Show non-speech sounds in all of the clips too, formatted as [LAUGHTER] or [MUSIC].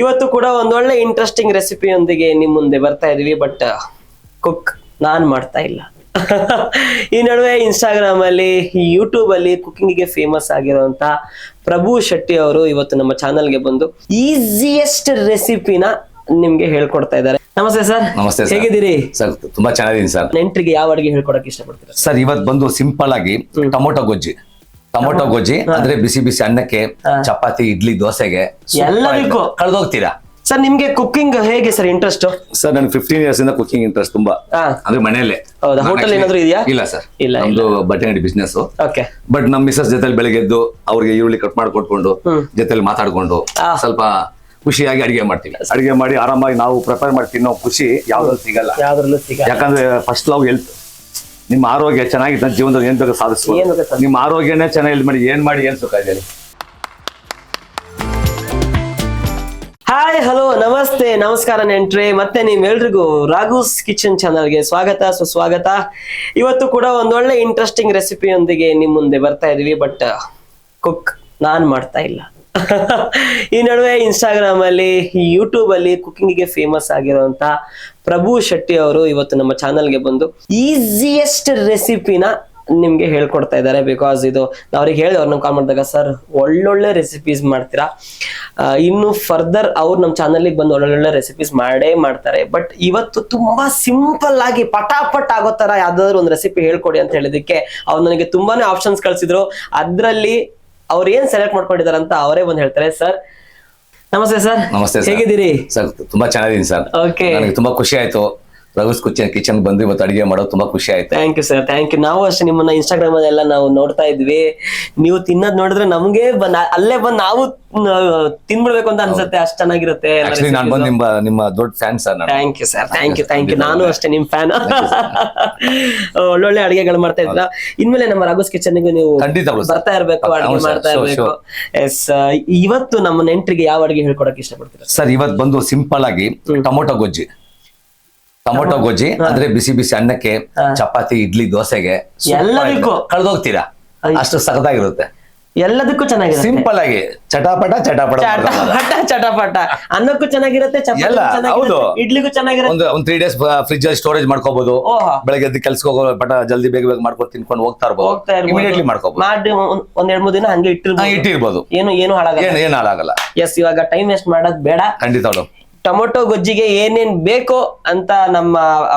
ಇವತ್ತು ಕೂಡ ಒಂದೊಳ್ಳೆ ಇಂಟ್ರೆಸ್ಟಿಂಗ್ ರೆಸಿಪಿಯೊಂದಿಗೆ ನಿಮ್ಮ ಮುಂದೆ ಬರ್ತಾ ಇದೀವಿ ಬಟ್ ಕುಕ್ ನಾನ್ ಮಾಡ್ತಾ ಇಲ್ಲ. ಈ ನಡುವೆ ಇನ್ಸ್ಟಾಗ್ರಾಮ್ ಅಲ್ಲಿ ಯೂಟ್ಯೂಬ್ ಅಲ್ಲಿ ಕುಕಿಂಗ್ಗೆ ಫೇಮಸ್ ಆಗಿರುವಂತ ಪ್ರಭು ಶೆಟ್ಟಿ ಅವರು ಇವತ್ತು ನಮ್ಮ ಚಾನಲ್ಗೆ ಬಂದು ಈಸಿಯೆಸ್ಟ್ ರೆಸಿಪಿನ ನಿಮ್ಗೆ ಹೇಳ್ಕೊಡ್ತಾ ಇದ್ದಾರೆ. ನಮಸ್ತೆ ಸರ್. ನಮಸ್ತೆ ಸರ್. ಹೇಗಿದ್ದೀರಿ? ಸರ್ ತುಂಬಾ ಚೆನ್ನಾಗಿದ್ದೀನಿ ಸರ್. ನೆಂಟ್ರಿಗೆ ಯಾವ ಅಡಿಗೆ ಹೇಳ್ಕೊಡಕ್ಕೆ ಇಷ್ಟಪಡ್ತೀರಾ? ಸರ್ ಇವತ್ತು ಬಂದು ಸಿಂಪಲ್ ಆಗಿ ಟೊಮೊಟೊ ಗೊಜ್ಜಿ. ಟೊಮೊಟೊ ಗೊಜ್ಜಿ ಅಂದ್ರೆ ಬಿಸಿ ಬಿಸಿ ಅನ್ನಕ್ಕೆ ಚಪಾತಿ ಇಡ್ಲಿ ದೋಸೆಗೆ ಎಲ್ಲದಕ್ಕೂ. ಕಳೆದೋಗ್ತೀರಾ? ಸರ್ ನಿಮ್ಗೆ ಕುಕಿಂಗ್ ಹೇಗೆ ಸರ್ ಇಂಟ್ರೆಸ್ಟ್ ಸರ್ ನನ್ ಫಿಫ್ಟೀನ್ ಇಯರ್ಸ್ ಇಂದ ಕುಕಿಂಗ್ ಇಂಟ್ರೆಸ್ಟ್ ತುಂಬಾ. ಅಂದ್ರೆ ಮನೆಯಲ್ಲೇ. ಹೌದಾ? actually- ಏನಾದ್ರೂ ಇದೆಯಾ? ಇಲ್ಲ ಸರ್. ಇಲ್ಲ, ಒಂದು ಬಟ್ಟೆ ಅಂಗಡಿ ಬಿಸ್ನೆಸ್ ಓಕೆ ಬಟ್ ನಮ್ ಮಿಸಸ್ ಜೊತೆ ಬೆಳಗ್ಗೆ ಎದ್ದು ಅವ್ರಿಗೆ ಈರುಳ್ಳಿ ಕಟ್ ಮಾಡ್ಕೊಟ್ಕೊಂಡು ಜೊತೆಲಿ ಮಾತಾಡ್ಕೊಂಡು ಆ. ಸ್ವಲ್ಪ ಖುಷಿಯಾಗಿ ಅಡಿಗೆ ಮಾಡ್ತೀವಿ. ಅಡಿಗೆ ಮಾಡಿ ಆರಾಮಾಗಿ ನಾವು ಪ್ರಿಪೇರ್ ಮಾಡ್ತೀವಿ ನಾವು ಖುಷಿ ಯಾವ್ದ್ರಲ್ಲಿ ಸಿಗಲ್ಲ. ಯಾವ್ದ್ರಲ್ಲೂ ಸಿಗಲ್ಲ. ಯಾಕಂದ್ರೆ ಫಸ್ಟ್ ಲವ್ ಹೆಲ್ತ್ ನಿಮ್ಮ ಆರೋಗ್ಯ ಚೆನ್ನಾಗಿತ್ತು ಜೀವನದಲ್ಲಿ ಏನ್ ಬೇಕು ಸಾಧಿಸ್ಬೋದು. ನಿಮ್ಮ ಆರೋಗ್ಯನೇ ಚೆನ್ನಾಗಿ ಮಾಡಿ ಏನ್ ಮಾಡಿ ಏನ್ ಸುಖ ಇದೆ ಹಾಯ್ ಹಲೋ ನಮಸ್ತೆ ನಮಸ್ಕಾರ ನೆಂಟ್ರೆ ಮತ್ತೆ ನಿಮ್ಮೆಲ್ರಿಗೂ ರಾಘುಸ್ ಕಿಚನ್ ಚಾನಲ್ಗೆ ಸ್ವಾಗತ ಸುಸ್ವಾಗತ. ಇವತ್ತು ಕೂಡ ಒಂದೊಳ್ಳೆ ಇಂಟ್ರೆಸ್ಟಿಂಗ್ ರೆಸಿಪಿಯೊಂದಿಗೆ ನಿಮ್ಮ ಮುಂದೆ ಬರ್ತಾ ಇದೀವಿ ಬಟ್ ಕುಕ್ ನಾನ್ ಮಾಡ್ತಾ ಇಲ್ಲ. ಈ ನಡುವೆ ಇನ್ಸ್ಟಾಗ್ರಾಮ್ ಅಲ್ಲಿ ಯೂಟ್ಯೂಬ್ ಅಲ್ಲಿ ಕುಕಿಂಗ್ಗೆ ಫೇಮಸ್ ಆಗಿರುವಂತ ಪ್ರಭು ಶೆಟ್ಟಿ ಅವರು ಇವತ್ತು ನಮ್ಮ ಚಾನಲ್ಗೆ ಬಂದು ಈಸಿಯೆಸ್ಟ್ ರೆಸಿಪಿನ ನಿಮ್ಗೆ ಹೇಳ್ಕೊಡ್ತಾ ಇದ್ದಾರೆ. ಬಿಕಾಸ್ ಇದು ಅವ್ರಿಗೆ ಹೇಳಿ ಅವ್ರನ್ನ ಕಾಲ್ ಮಾಡಿದಾಗ ಸರ್ ಒಳ್ಳೊಳ್ಳೆ ರೆಸಿಪೀಸ್ ಮಾಡ್ತೀರಾ? ಇನ್ನು ಫರ್ದರ್ ಅವ್ರು ನಮ್ಮ ಚಾನಲ್ಗೆ ಬಂದು ಒಳ್ಳೊಳ್ಳೆ ರೆಸಿಪೀಸ್ ಮಾಡೇ ಮಾಡ್ತಾರೆ. ಬಟ್ ಇವತ್ತು ತುಂಬಾ ಸಿಂಪಲ್ ಆಗಿ ಪಟಾಪಟ್ ಆಗೋ ತರ ಯಾವ್ದಾದ್ರು ಒಂದು ರೆಸಿಪಿ ಹೇಳ್ಕೊಡಿ ಅಂತ ಹೇಳಿದಕ್ಕೆ ಅವ್ರು ನನಗೆ ತುಂಬಾನೇ ಆಪ್ಷನ್ಸ್ ಕಳ್ಸಿದ್ರು. ಅದ್ರಲ್ಲಿ ಅವ್ರು ಏನ್ ಸೆಲೆಕ್ಟ್ ಮಾಡ್ಕೊಂಡಿದ್ದಾರೆ ಅಂತ ಅವರೇ ಬಂದು ಹೇಳ್ತಾರೆ. ಸರ್ ನಮಸ್ತೆ ಸರ್ ನಮಸ್ತೆ ಸರ್. ಹೇಗಿದ್ದೀರಿ? ಸರ್ ತುಂಬಾ ಚೆನ್ನಾಗಿದ್ದೀನಿ ಸರ್ ಓಕೆ ನನಗೆ ತುಂಬಾ ಖುಷಿ ಆಯ್ತು. ರಘುಸ್ ಕಿಚನ್ ಕಿಚನ್ ಬಂದು ಇವತ್ತು ಅಡಿಗೆ ಮಾಡೋದು ತುಂಬಾ ಖುಷಿ ಆಯ್ತು. Thank you sir thank you ನಾವು ಅಷ್ಟೇ ನಿಮ್ಮನ್ನ ಇನ್ಸ್ಟಾಗ್ರಾಮ್ ಅಲ್ಲೆಲ್ಲ ನಾವು ನೋಡ್ತಾ ಇದ್ವಿ. ನೀವು ತಿನ್ನೋದ್ ನೋಡಿದ್ರೆ ನಮ್ಗೆ ಬಂದ್ ಅಲ್ಲೇ ಬಂದ್ ನಾವು ತಿನ್ಬಿಡ್ಬೇಕು ಅಂತ ಅನ್ಸುತ್ತೆ. ಅಷ್ಟ್ ಚೆನ್ನಾಗಿರುತ್ತೆ ಆಕ್ಚುಲಿ ನಾನು ಬಂದು ನಿಮ್ಮ ನಿಮ್ಮ ದೊಡ್ಡ ಫ್ಯಾನ್ ಸರ್ ನಾನು. Thank you sir thank you thank you ನಾನು ಅಷ್ಟೇ ನಿಮ್ ಫ್ಯಾನ್ [LAUGHS] ಒಳ್ಳೊಳ್ಳೆ ಅಡಿಗೆಗಳು ಮಾಡ್ತಾ ಇದ್ರ? ಇನ್ಮೇಲೆ ನಮ್ಮ ರಘುಸ್ ಕಿಚನ್ ನೀವು ಖಂಡಿತ ಬರು ಬರ್ತಾ ಇರ್ಬೇಕು ಅಡಿಗೆ ಮಾಡ್ತಾ ಇರ್ಬೇಕು. ಎಸ್ ಇವತ್ತು ನಮ್ಮ ನೆಂಟ್ರಿಗೆ ಯಾವ ಅಡಿಗೆ ಹೇಳ್ಕೊಡಕ್ ಇಷ್ಟಪಡ್ತೀರಾ? ಸರ್ ಇವತ್ತು ಬಂದು ಸಿಂಪಲ್ ಆಗಿ ಟೊಮೊಟೊ ಗೊಜ್ಜಿ. ಟೊಮೊಟೊ ಗೊಜ್ಜಿ ಅಂದ್ರೆ ಬಿಸಿ ಬಿಸಿ ಅನ್ನಕ್ಕೆ ಚಪಾತಿ ಇಡ್ಲಿ ದೋಸೆಗೆ ಎಲ್ಲದಕ್ಕೂ. ಕಳೆದೋಗ್ತೀರಾ? ಅಷ್ಟು ಸಖತ್ತಾಗಿರುತ್ತೆ. ಎಲ್ಲದಕ್ಕೂ ಚೆನ್ನಾಗಿರುತ್ತೆ. ಸಿಂಪಲ್ ಆಗಿ. ಚಟಾಪಟ ಚಟಾಪಟ ಚಟಾಪಟ ಚಟಪಟ. ಅನ್ನಕ್ಕೂ ಚೆನ್ನಾಗಿರುತ್ತೆ. ಇಡ್ಲಿಗೂ ಚೆನ್ನಾಗಿರುತ್ತೆ. ಒಂದು ಒಂದ್ ತ್ರೀ ಡೇಸ್ ಫ್ರಿಜ್ ಅಲ್ಲಿ ಸ್ಟೋರೇಜ್ ಮಾಡ್ಕೋಬಹುದು ಓಹೋ. ಬೆಳಗ್ಗೆ ಎದ್ದು ಕೆಲ್ಸಕ್ಕೆ ಹೋಗೋ ಪಟ ಜಲ್ದಿ ಬೇಗ ಬೇಗ ಮಾಡ್ಕೊಂಡು ತಿನ್ಕೊಂಡು ಹೋಗ್ತಾ ಇರ್ಬೋದು. ಇಮಿಡಿಯೇಟ್ಲಿ ಮಾಡ್ಕೋಬಹುದು ಮಾಡಿ ಒಂದ್- ಎರಡ್ ಮೂರ್ ದಿನ ಹಂಗೆ ಇಟ್ಟಿರ್ಬೋದು. ಇಟ್ಟಿರ್ಬೋದು. ಏನು ಏನು ಹಾಳಾಗಲ್ಲ. ಏನ್ ಹಾಳಾಗಲ್ಲ. ಎಸ್ ಇವಾಗ ಟೈಮ್ ವೇಸ್ಟ್ ಮಾಡೋದ್ ಬೇಡ. ಖಂಡಿತ ಟೊಮೊಟೊ ಗೊಜ್ಜಿಗೆ ಏನೇನ್ ಬೇಕೋ ಅಂತ ನಮ್ಮ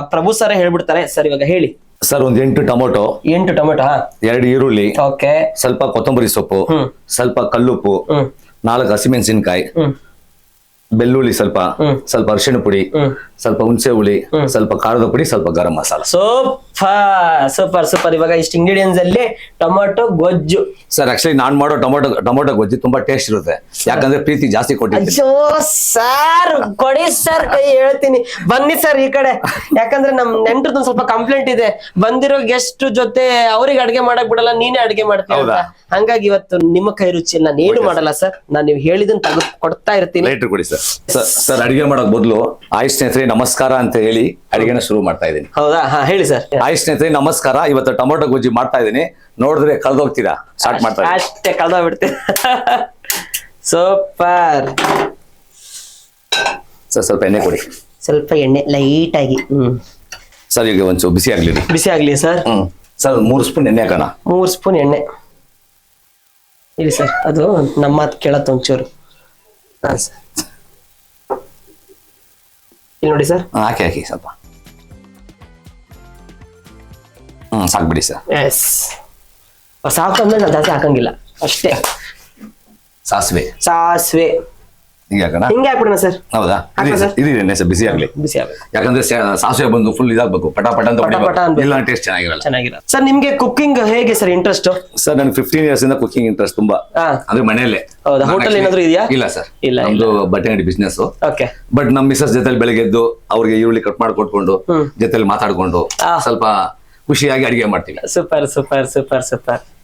ಪ್ರಭು ಸರ್ ಹೇಳ್ಬಿಡ್ತಾರೆ. ಸರ್ ಇವಾಗ ಹೇಳಿ. ಸರ್ ಒಂದ್ ಎಂಟು ಟೊಮೊಟೊ ಎಂಟು ಟೊಮೊಟೊ ಎರಡು ಈರುಳ್ಳಿ ಓಕೆ. ಸ್ವಲ್ಪ ಕೊತ್ತಂಬರಿ ಸೊಪ್ಪು ಹ್ಮ್. ಸ್ವಲ್ಪ ಕಲ್ಲುಪ್ಪು ಹ್ಮ್. ನಾಲ್ಕು ಹಸಿಮೆಣಸಿನಕಾಯಿ ಹ್ಮ್. ಬೆಳ್ಳುಳ್ಳಿ ಸ್ವಲ್ಪ ಸ್ವಲ್ಪ ಅರಿಶಿನ ಪುಡಿ ಸ್ವಲ್ಪ ಹುಣಸೆ ಹುಳಿ ಸ್ವಲ್ಪ ಖಾರದ ಪುಡಿ ಸ್ವಲ್ಪ garam masala. Super super super. ಇವಾಗ ಇಷ್ಟು ಇಂಗ್ರೀಡಿಯೆಂಟ್ಸ್ ಅಲ್ಲಿ ಟೊಮೊಟೊ ಗೊಜ್ಜು. ಸರ್ ಆಕ್ಚುಲಿ ನಾನ್ ಮಾಡೋ ಟೊಮೊಟೊ ಟೊಮೊಟೊ ಗೊಜ್ಜು ತುಂಬಾ ಟೇಸ್ಟ್ ಇರುತ್ತೆ. ಯಾಕಂದ್ರೆ ಪ್ರೀತಿ ಜಾಸ್ತಿ ಕೊಟ್ಟಿದ್ದೀನಿ. ಸರ್ ಕೊಡಿ ಸರ್ ಕೈ ಹೇಳ್ತೀನಿ. ಬನ್ನಿ ಸರ್ ಈ ಕಡೆ. ಯಾಕಂದ್ರೆ ನಮ್ ನೆಂಟ್ರದ್ದು ಸ್ವಲ್ಪ ಕಂಪ್ಲೇಂಟ್ ಇದೆ. ಬಂದಿರೋ ಗೆಸ್ಟ್ ಜೊತೆ ಅವ್ರಿಗೆ ಅಡಿಗೆ ಮಾಡಕ್ ಬಿಡಲ್ಲ ನೀನೇ ಅಡಿಗೆ ಹೌದಾ? ಹಂಗಾಗಿ ಇವತ್ತು ನಿಮ್ಮ ಕೈ ರುಚಿ ನಾನು ಏನು ಮಾಡಲ್ಲ ಸರ್ ನಾನು ನೀವು ಹೇಳಿದನ್ ತೆಗೆದು ಕೊಡ್ತಾ ಇರ್ತೀನಿ. ಕೊಡಿ ಸರ್ ಸರ್ ಅಡಿಗೆ ಮಾಡೋಕ್ ಬದಲು ಆಯುಷ್ ಸ್ನೇಹಿತರೆ ನಮಸ್ಕಾರ ಅಂತ ಹೇಳಿ ಅಡಿಗೆನ ಶುರು ಮಾಡ್ತಾ ಇದ್ದೀನಿ. ಹೌದಾ? ಹಾ ಹೇಳಿ ಸರ್. ಆಯುಷ್ ಸ್ನೇಹಿತರೆ ನಮಸ್ಕಾರ. ಇವತ್ತು ಟೊಮೊಟೊ ಗೊಜ್ಜಿ ಮಾಡ್ತಾ ಇದ್ದೀನಿ. ನೋಡಿದ್ರೆ ಕಳ್ದೋಗ್ತೀರಾ? ಸ್ಟಾರ್ಟ್ ಮಾಡ್ತಾ ಇದ್ದೀನಿ. ಅಷ್ಟೇ ಕಳ್ದೋಗ್ಬಿಡ್ತೀನಿ. ಸೂಪರ್. ಸರ್ ಸ್ವಲ್ಪ ಎಣ್ಣೆ ಕೊಡಿ. ಸ್ವಲ್ಪ ಎಣ್ಣೆ ಲೈಟ್ ಆಗಿ ಹ್ಮ್. ಸರ್ ಈಗ ಒಂಚೂರು ಬಿಸಿ ಆಗ್ಲಿ. ಬಿಸಿ ಆಗ್ಲಿ ಸರ್? ಹ್ಮ್. ಸರ್ ಮೂರು ಸ್ಪೂನ್ ಎಣ್ಣೆ ಹಾಕೋಣ. ಮೂರ್ ಸ್ಪೂನ್ ಎಣ್ಣೆ. ಇಲ್ಲಿ ಸರ್ ಅದು ನಮ್ಮ ಮಾತು ಕೇಳತ್ತ ಒಂಚೂರು. ಹಾ ಸರ್. ಇಲ್ಲಿ ನೋಡಿ ಸರ್. ಹಾಕಿ ಹಾಕಿ ಸ್ವಲ್ಪ. ಹ್ಮ್ ಸಾಕ್ಬಿಡಿ ಸರ್. ಎಸ್ ಸಾಕು ಅಂದ್ರೆ ನಾನು ಜಾಸ್ತಿ ಹಾಕಂಗಿಲ್ಲ. ಅಷ್ಟೇ. ಸಾಸಿವೆ. ಸಾಸಿವೆ. ಈಗ ಹಾಕೋಣ? ಹಿಂಗೆ ಹಾಕ್ಬಿಡೋಣ ಸರ್. ಹೌದಾ? ಹಾಕಾ ಸರ್? ಎಣ್ಣೆ ಸರ್ ಬಿಸಿ ಆಗ್ಲಿ. ಬಿಸಿ ಆಗ್ಬೇಕು. ಯಾಕಂದ್ರೆ ಸೆ- ಸಾಸಿವೆ ಬಂದು ಫುಲ್ ಇದಾಗಬೇಕು. ಪಟ ಪಟ ಅಂತ ಪಟ ಹೊಡಿಬೇಕು. ಅನ್ಬೇಕು. ಇಲ್ಲ ಟೇಸ್ಟ್ ಚೆನ್ನಾಗಿರಲ್ಲ. ಚೆನ್ನಾಗಿರೋ ಸರ್ ನಿಮ್ಗೆ ಕುಕ್ಕಿಂಗ್ ಹೇಗೆ ಸರ್ ಇಂಟ್ರೆಸ್ಟ್ ಸರ್ ನನ್ ಫಿಫ್ಟೀನ್ ಇಯರ್ಸ್ ಇಂದ ಕುಕಿಂಗ್ ಇಂಟ್ರೆಸ್ಟ್ ತುಂಬಾ. ಹಾ. ಅಂದ್ರೆ ಮನೆಯಲ್ಲೇ. ಹೌದಾ? ನಾನು hotel actually- ಏನಾದ್ರೂ ಇದೆಯಾ? ಇಲ್ಲ ಸರ್. ಇಲ್ಲ, ನಮ್ದು ಬಟ್ಟೆ ಅಂಗಡಿ ಬಿಸ್ನೆಸ್ ಓಕೆ ಬಟ್ ನಮ್ ಮಿಸಸ್ ಜೊತೆಲಿ ಬೆಳಗ್ಗೆ ಎದ್ದು ಅವ್ರಿಗೆ ಈರುಳ್ಳಿ ಕಟ್ ಮಾಡಿ ಕೊಟ್ಕೊಂಡು ಜೊತೆಲಿ ಮಾತಾಡ್ಕೊಂಡು ಆ. ಸ್ವಲ್ಪ ಖುಷಿಯಾಗಿ ಅಡಿಗೆ ಮಾಡ್ತೀವಿ. Super super super super.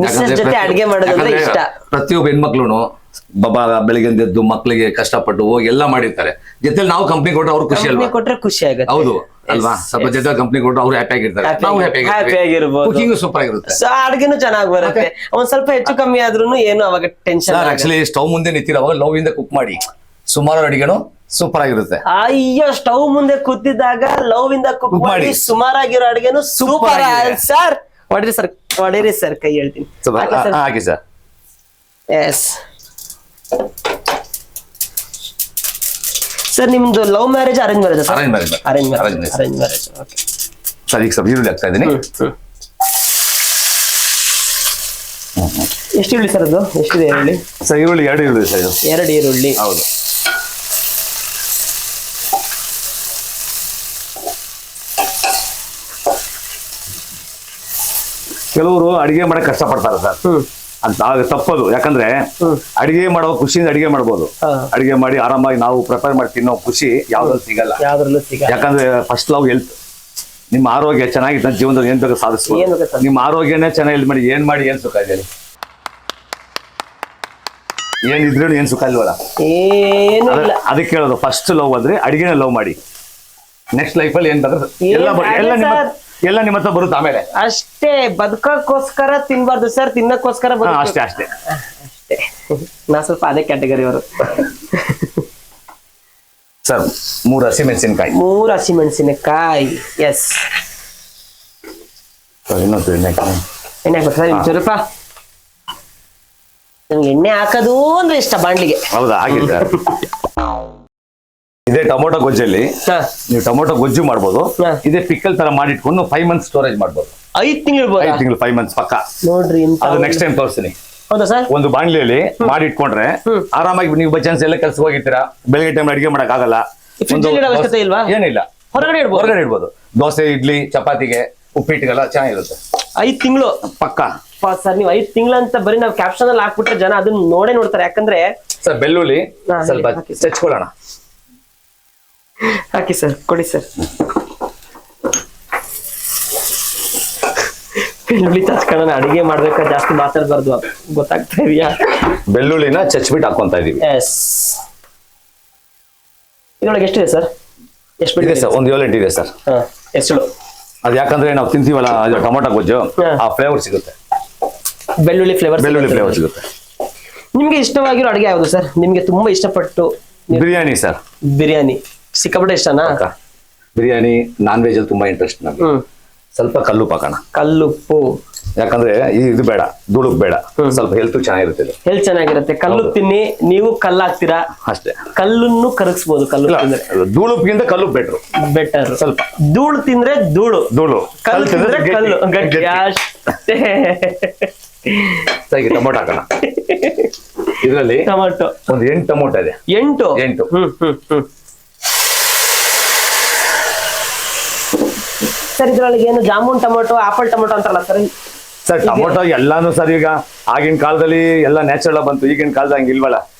Missus ಜೊತೆ ಪ್ರತಿ- ಅಡ್ಗೆ ಮಾಡೋದಂದ್ರೆ ಇಷ್ಟ. ಪ್ರತಿಯೊಬ್ಬ ಹೆಣ್ಮಕ್ಳು ಬಾಬಾ ಬೆಳಿಗ್ಗೆ ಎದ್ದು ಮಕ್ಳಿಗೆ ಕಷ್ಟಪಟ್ಟು ಹೋಗಿ ಎಲ್ಲ ಮಾಡಿರ್ತಾರೆ. ಜೊತೆಲಿ ನಾವು ಕಂಪ್ನಿ ಕೊಟ್ಟು ಅವ್ರು ಖುಷಿ ಅಲ್ವಾ? ಕೊಟ್ರೆ ಖುಷಿ ಆಗುತ್ತೆ. ಹೌದು ಅಲ್ವಾ? ಸ್ವಲ್ಪ. ಜೊತೆ ಕಂಪ್ನಿ ಕೊಟ್ಟು ಅವ್ರು ಹ್ಯಾಪಿ ಆಗಿರ್ತಾರೆ. ನಾವು ಹ್ಯಾಪಿ ಆಗಿರ್ಬೋದು. ಕುಕಿಂಗ್ ಸೂಪರ್ ಆಗಿರುತ್ತೆ. ಸೊ ಅಡ್ಗೆನೂ ಚೆನ್ನಾಗಿ ಬರುತ್ತೆ. ಒಂದ್ ಸ್ವಲ್ಪ ಹೆಚ್ಚು ಕಮ್ಮಿ ಆದ್ರೂ ಏನು ಅವಾಗ ಟೆನ್ಷನ್ ಸರ್ ಆಕ್ಚುಲಿ ಸ್ಟವ್ ಮುಂದೆ ನಿಂತಿರೋವಾಗ ಲವ್ ಇಂದ ಕುಕ್ ಮಾಡಿ. ಸುಮಾರು ಅಡಿಗೆನು ಸೂಪರ್ ಆಗಿರುತ್ತೆ. ಅಯ್ಯೋ ಸ್ಟವ್ ಮುಂದೆ ಕೂತಿದ್ದಾಗ ಲವ್ ಇಂದ ಕುಕ್ ಮಾಡಿ. ಸುಮಾರಾಗಿರೋ ಅಡಿಗೆನು ಸೂಪರ್. ಸರ್ ಹೊಡಿರಿ ಸರ್ ಹೊಡಿರಿ ಸರ್ ಕೈ ಹೇಳ್ತೀನಿ. ಹಾಗೆ ಹಾಕಿ ಸರ್. ಎಸ್ ಸರ್ ನಿಮ್ದು love marriage arrange marriage arrange marriage arrange marriage arrange marriage okay sir ಈಗ ಸ್ವಲ್ಪ ಈರುಳ್ಳಿ ಹಾಕ್ತಾ ಇದ್ದೀನಿ. ಎಷ್ಟು ಈರುಳ್ಳಿ ಸರ್ ಅದು? ಎಷ್ಟಿದೆ ಈರುಳ್ಳಿ? ಸರ್ ಈರುಳ್ಳಿ ಎರಡು ಈರುಳ್ಳಿ ಸರ್ ಇದು. ಎರಡು ಈರುಳ್ಳಿ. ಹೌದು. ಕೆಲವರು ಅಡಿಗೆ ಮಾಡಕ್ ಕಷ್ಟ ಪಡ್ತಾರೆ ಸರ್ ಅಂತ ತಪ್ಪದು. ಯಾಕಂದ್ರೆ ಅಡಿಗೆ ಮಾಡೋ ಖುಷಿಯಿಂದ ಅಡಿಗೆ ಮಾಡ್ಬೋದು. ಅಡಿಗೆ ಮಾಡಿ ಆರಾಮಾಗಿ ನಾವು ಪ್ರಿಪೇರ್ ಮಾಡಿ ತಿನ್ನೋ ಖುಷಿ ಯಾವ್ದ್ರಲ್ಲಿ ಸಿಗಲ್ಲ. ಯಾವ್ದ್ರಲ್ಲೂ ಯಾಕಂದ್ರೆ ಫಸ್ಟ್ ಲವ್ ಹೆಲ್ತ್ ನಿಮ್ಮ ಆರೋಗ್ಯ ಚೆನ್ನಾಗಿ ನನ್ನ ಜೀವನದಲ್ಲಿ ಏನ್ ಬೇಕು ಸಾಧಿಸ್ಬೋದು. ನಿಮ್ಮ ಆರೋಗ್ಯನೇ ಚೆನ್ನಾಗಿ ಮಾಡಿ ಏನ್ ಮಾಡಿ ಏನ್ ಸುಖ ಇದೆ ಹೇಳಿ? ಏನ್ ಇದ್ರೂ ಏನ್ ಸುಖ ಇಲ್ವಲ್ಲ ಅದಕ್ಕೆ ಹೇಳೋದು ಫಸ್ಟ್ ಲವ್ ಅಂದ್ರೆ ಅಡಿಗೆನ ಲವ್ ಮಾಡಿ. ನೆಕ್ಸ್ಟ್ ಲೈಫಲ್ಲಿ ಏನ್ ಬೇಕಾದ್ರೆ ಎಲ್ಲ ಎಲ್ಲ ನಿಮ್ಮ? ಎಲ್ಲ ನಿಮ್ಮ ಹತ್ರ ಬರುತ್ತೆ ಆಮೇಲೆ. ಅಷ್ಟೇ ಬದುಕಕ್ಕೋಸ್ಕರ ತಿನ್ಬಾರ್ದು ಸರ್ ತಿನ್ನಕ್ಕೋಸ್ಕರ ಹಾ, ಅಷ್ಟೇ ಅಷ್ಟೇ. ಅಷ್ಟೇ. ನಾ ಸ್ವಲ್ಪ ಅದೇ ಕ್ಯಾಟಗರಿ ಅವರು. ಸರ್ ಮೂರು ಹಸಿಮೆಣಸಿನಕಾಯಿ ಮೂರು ಹಸಿಮೆಣಸಿನಕಾಯಿ ಎಸ್ ಇನ್ನೊಂದು ಎಣ್ಣೆ ಹಾಕಿ. ಎಣ್ಣೆ ಹಾಕ್ಬೇಕು ಸರ್ ನಂಗೆ ಎಣ್ಣೆ ಹಾಕೋದು ಅಂದ್ರೆ ಇಷ್ಟ ಬಾಂಡ್ಲಿಗೆ ಹೌದಾ ಆಗಿದೆ [LAUGHS] ಇದೇ ಟೊಮೊಟೊ ಗೊಜ್ಜಲ್ಲಿ ಹಾ. ನೀವು ಟೊಮೊಟೊ ಗೊಜ್ಜು ಮಾಡ್ಬೋದು. ಇದೇ ಪಿಕ್ಕಲ್ ತರ ಮಾಡಿಟ್ಕೊಂಡು ಫೈವ್ ಮಂತ್ ಸ್ಟೋರೇಜ್ ಮಾಡ್ಬೋದು. ಐದ್ ತಿಂಗಳು ಐದ್ ಐದು ತಿಂಗಳು ಫೈವ್ ಮಂತ್ಸ್ ಪಕ್ಕ. ನೋಡ್ರಿ ಇಂತ ಅದು ನೆಕ್ಸ್ಟ್ ಟೈಮ್ ತೋರಿಸ್ತೀನಿ. ಹೌದಾ ಸರ್? ಒಂದು ಬಾಣ್ಲಿಯಲ್ಲಿ ಮಾಡಿ ಇಟ್ಕೊಂಡ್ರೆ ಆರಾಮಾಗಿ ನೀವು ಬೈ ಚಾನ್ಸ್ ಎಲ್ಲ ಕೆಲ್ಸಕ್ಕೆ ಹೋಗಿರ್ತೀರಾ? ಬೆಳಗ್ಗೆ ಟೈಮ್ ಅಡಿಗೆ ಮಾಡಕ್ ಆಗಲ್ಲ? ಏನಿಲ್ಲ. ಹೊರಗಡೆ ಇಡ್ಬೋದು? ಹೊರಗಡೆ ಇಡ್ಬೋದು. ದೋಸೆ ಇಡ್ಲಿ ಚಪಾತಿಗೆ ಉಪ್ಪಿಟ್ಟಿಗೆಲ್ಲ ಚೆನ್ನಾಗಿರುತ್ತೆ. ಐದ್ ತಿಂಗಳು? ಪಕ್ಕ. ಸರ್ ನೀವು ಐದ್ ತಿಂಗಳು ಅಂತ ಬರೀ ನಾವು ಕ್ಯಾಪ್ಷನ್ ಅಲ್ಲಿ ಹಾಕ್ಬಿಟ್ರೆ ಜನ ಅದನ್ನ ನೋಡೇ ನೋಡ್ತಾರೆ. ಯಾಕಂದ್ರೆ ಸರ್ ಬೆಳ್ಳುಳ್ಳಿ ಸ್ವಲ್ಪ. ಚಚ್ಕೊಳ್ಳೋಣ ಹಾಕಿ ಸರ್ ಕೊಡಿ ಸರ್. ಬೆಳ್ಳುಳ್ಳಿ ತಚ್ಕೊಳ್ಳೋಣ ಅಡಿಗೆ ಮಾಡ್ಬೇಕಾದ್ರೆ ಜಾಸ್ತಿ ಮಾತಾಡ್ಬಾರ್ದು. ಗೊತ್ತಾಗ್ತಾ ಇದೆಯಾ? ಬೆಳ್ಳುಳ್ಳಿನ ಚಚ್ಬಿಟ್ಟು ಹಾಕೊಂತ ಇದೀವಿ. ಎಸ್ ಇದ್ರೊಳಗೆ ಎಷ್ಟಿದೆ ಸರ್? ಎಷ್ಟು ಇದೆ ಬಿಟ್ಟಿದೆ ಸರ್ ಒಂದು ಏಳು ಎಂಟು ಇದೆ ಸರ್. ಹಾ ಎಷ್ಟು ಅದು ಯಾಕಂದ್ರೆ ನಾವು ತಿಂತೀವಲ್ಲ ಅದು ಟೊಮೊಟೊ ಗೊಜ್ಜು ಆ ಫ್ಲೇವರ್ ಸಿಗುತ್ತೆ. ಬೆಳ್ಳುಳ್ಳಿ ಫ್ಲೇವರ್ ಬೆಳ್ಳುಳ್ಳಿ ಫ್ಲೇವರ್ ಸಿಗುತ್ತೆ. ನಿಮ್ಗೆ ಇಷ್ಟವಾಗಿರೋ ಅಡುಗೆ ಯಾವುದು ಸರ್? ನಿಮಗೆ ತುಂಬಾ ಇಷ್ಟಪಟ್ಟು ಬಿರಿಯಾನಿ ಸರ್. ಬಿರಿಯಾನಿ. ಸಿಕ್ಕಾಪಟ್ಟೆ ಇಷ್ಟನಾ? ಬಿರಿಯಾನಿ ನಾನ್ ವೆಜ್ ಅಲ್ಲಿ ತುಂಬಾ ಇಂಟ್ರೆಸ್ಟ್ ನಮ್ಗೆ. ಹ್ಮ್. ಸ್ವಲ್ಪ ಕಲ್ಲು ಹಾಕೋಣ ಕಲ್ಲುಪ್ಪು. ಯಾಕಂದ್ರೆ ಈ ಇದು ಬೇಡ ದುಡುಕ್ ಬೇಡ. ಸ್ವಲ್ಪ ಹೆಲ್ತ್ ಚೆನ್ನಾಗಿರುತ್ತೆ ಇದು. ಹೆಲ್ ಚೆನ್ನಾಗಿರುತ್ತೆ. ಕಲ್ಲು ತಿನ್ನಿ ನೀವು ಕಲ್ಲು ಹಾಕ್ತೀರಾ ಅಷ್ಟೇ. ಕಲ್ಲನ್ನು ಕರಗಿಸಬಹುದು ಕಲ್ಲು ಇಲ್ಲ ತಿಂದ್ರೆ. ಧೂಳುಪ್ಗಿಂತ ಕಲ್ಲು ಬೆಟ್ರು ಬೆಟರ್ ಸ್ವಲ್ಪ. ಧೂಳು ತಿಂದ್ರೆ ಧೂಳು. ಧೂಳು. ಕಲ್ಲು ತಿಂದ್ರೆ ಕಲ್ಲು. ಗಟ್ಟಿ ಗಟ್ಟಿ. ಅಷ್ಟೇ. ಸರಿ ಟೊಮೊಟೊ ಹಾಕೋಣ. [LAUGHS] ಇದರಲ್ಲಿ ಟೊಮೊಟೊ. ಒಂದು ಎಂಟು ಟೊಮೊಟೊ ಇದೆ. ಎಂಟು? ಎಂಟು. ಹ್ಮ್ ಹ್ಮ್ ಹ್ಮ್. ಸರ್ ಇದ್ರೊಳಗೆ ಏನು ಜಾಮೂನ್ ಟೊಮೊಟೊ ಆಪಲ್ ಟೊಮೊಟೊ ಅಂತಾರಲ್ಲ ಸರ್? ಸರ್ ಟೊಮೊಟೊ ಎಲ್ಲಾನು ಸರ್ ಈಗ ಆಗಿನ ಕಾಲದಲ್ಲಿ ಎಲ್ಲ ನ್ಯಾಚುರಲ್ ಬಂತು. ಈಗಿನ ಕಾಲದ ಹಂಗೆ ಇಲ್ವಲ್ಲ?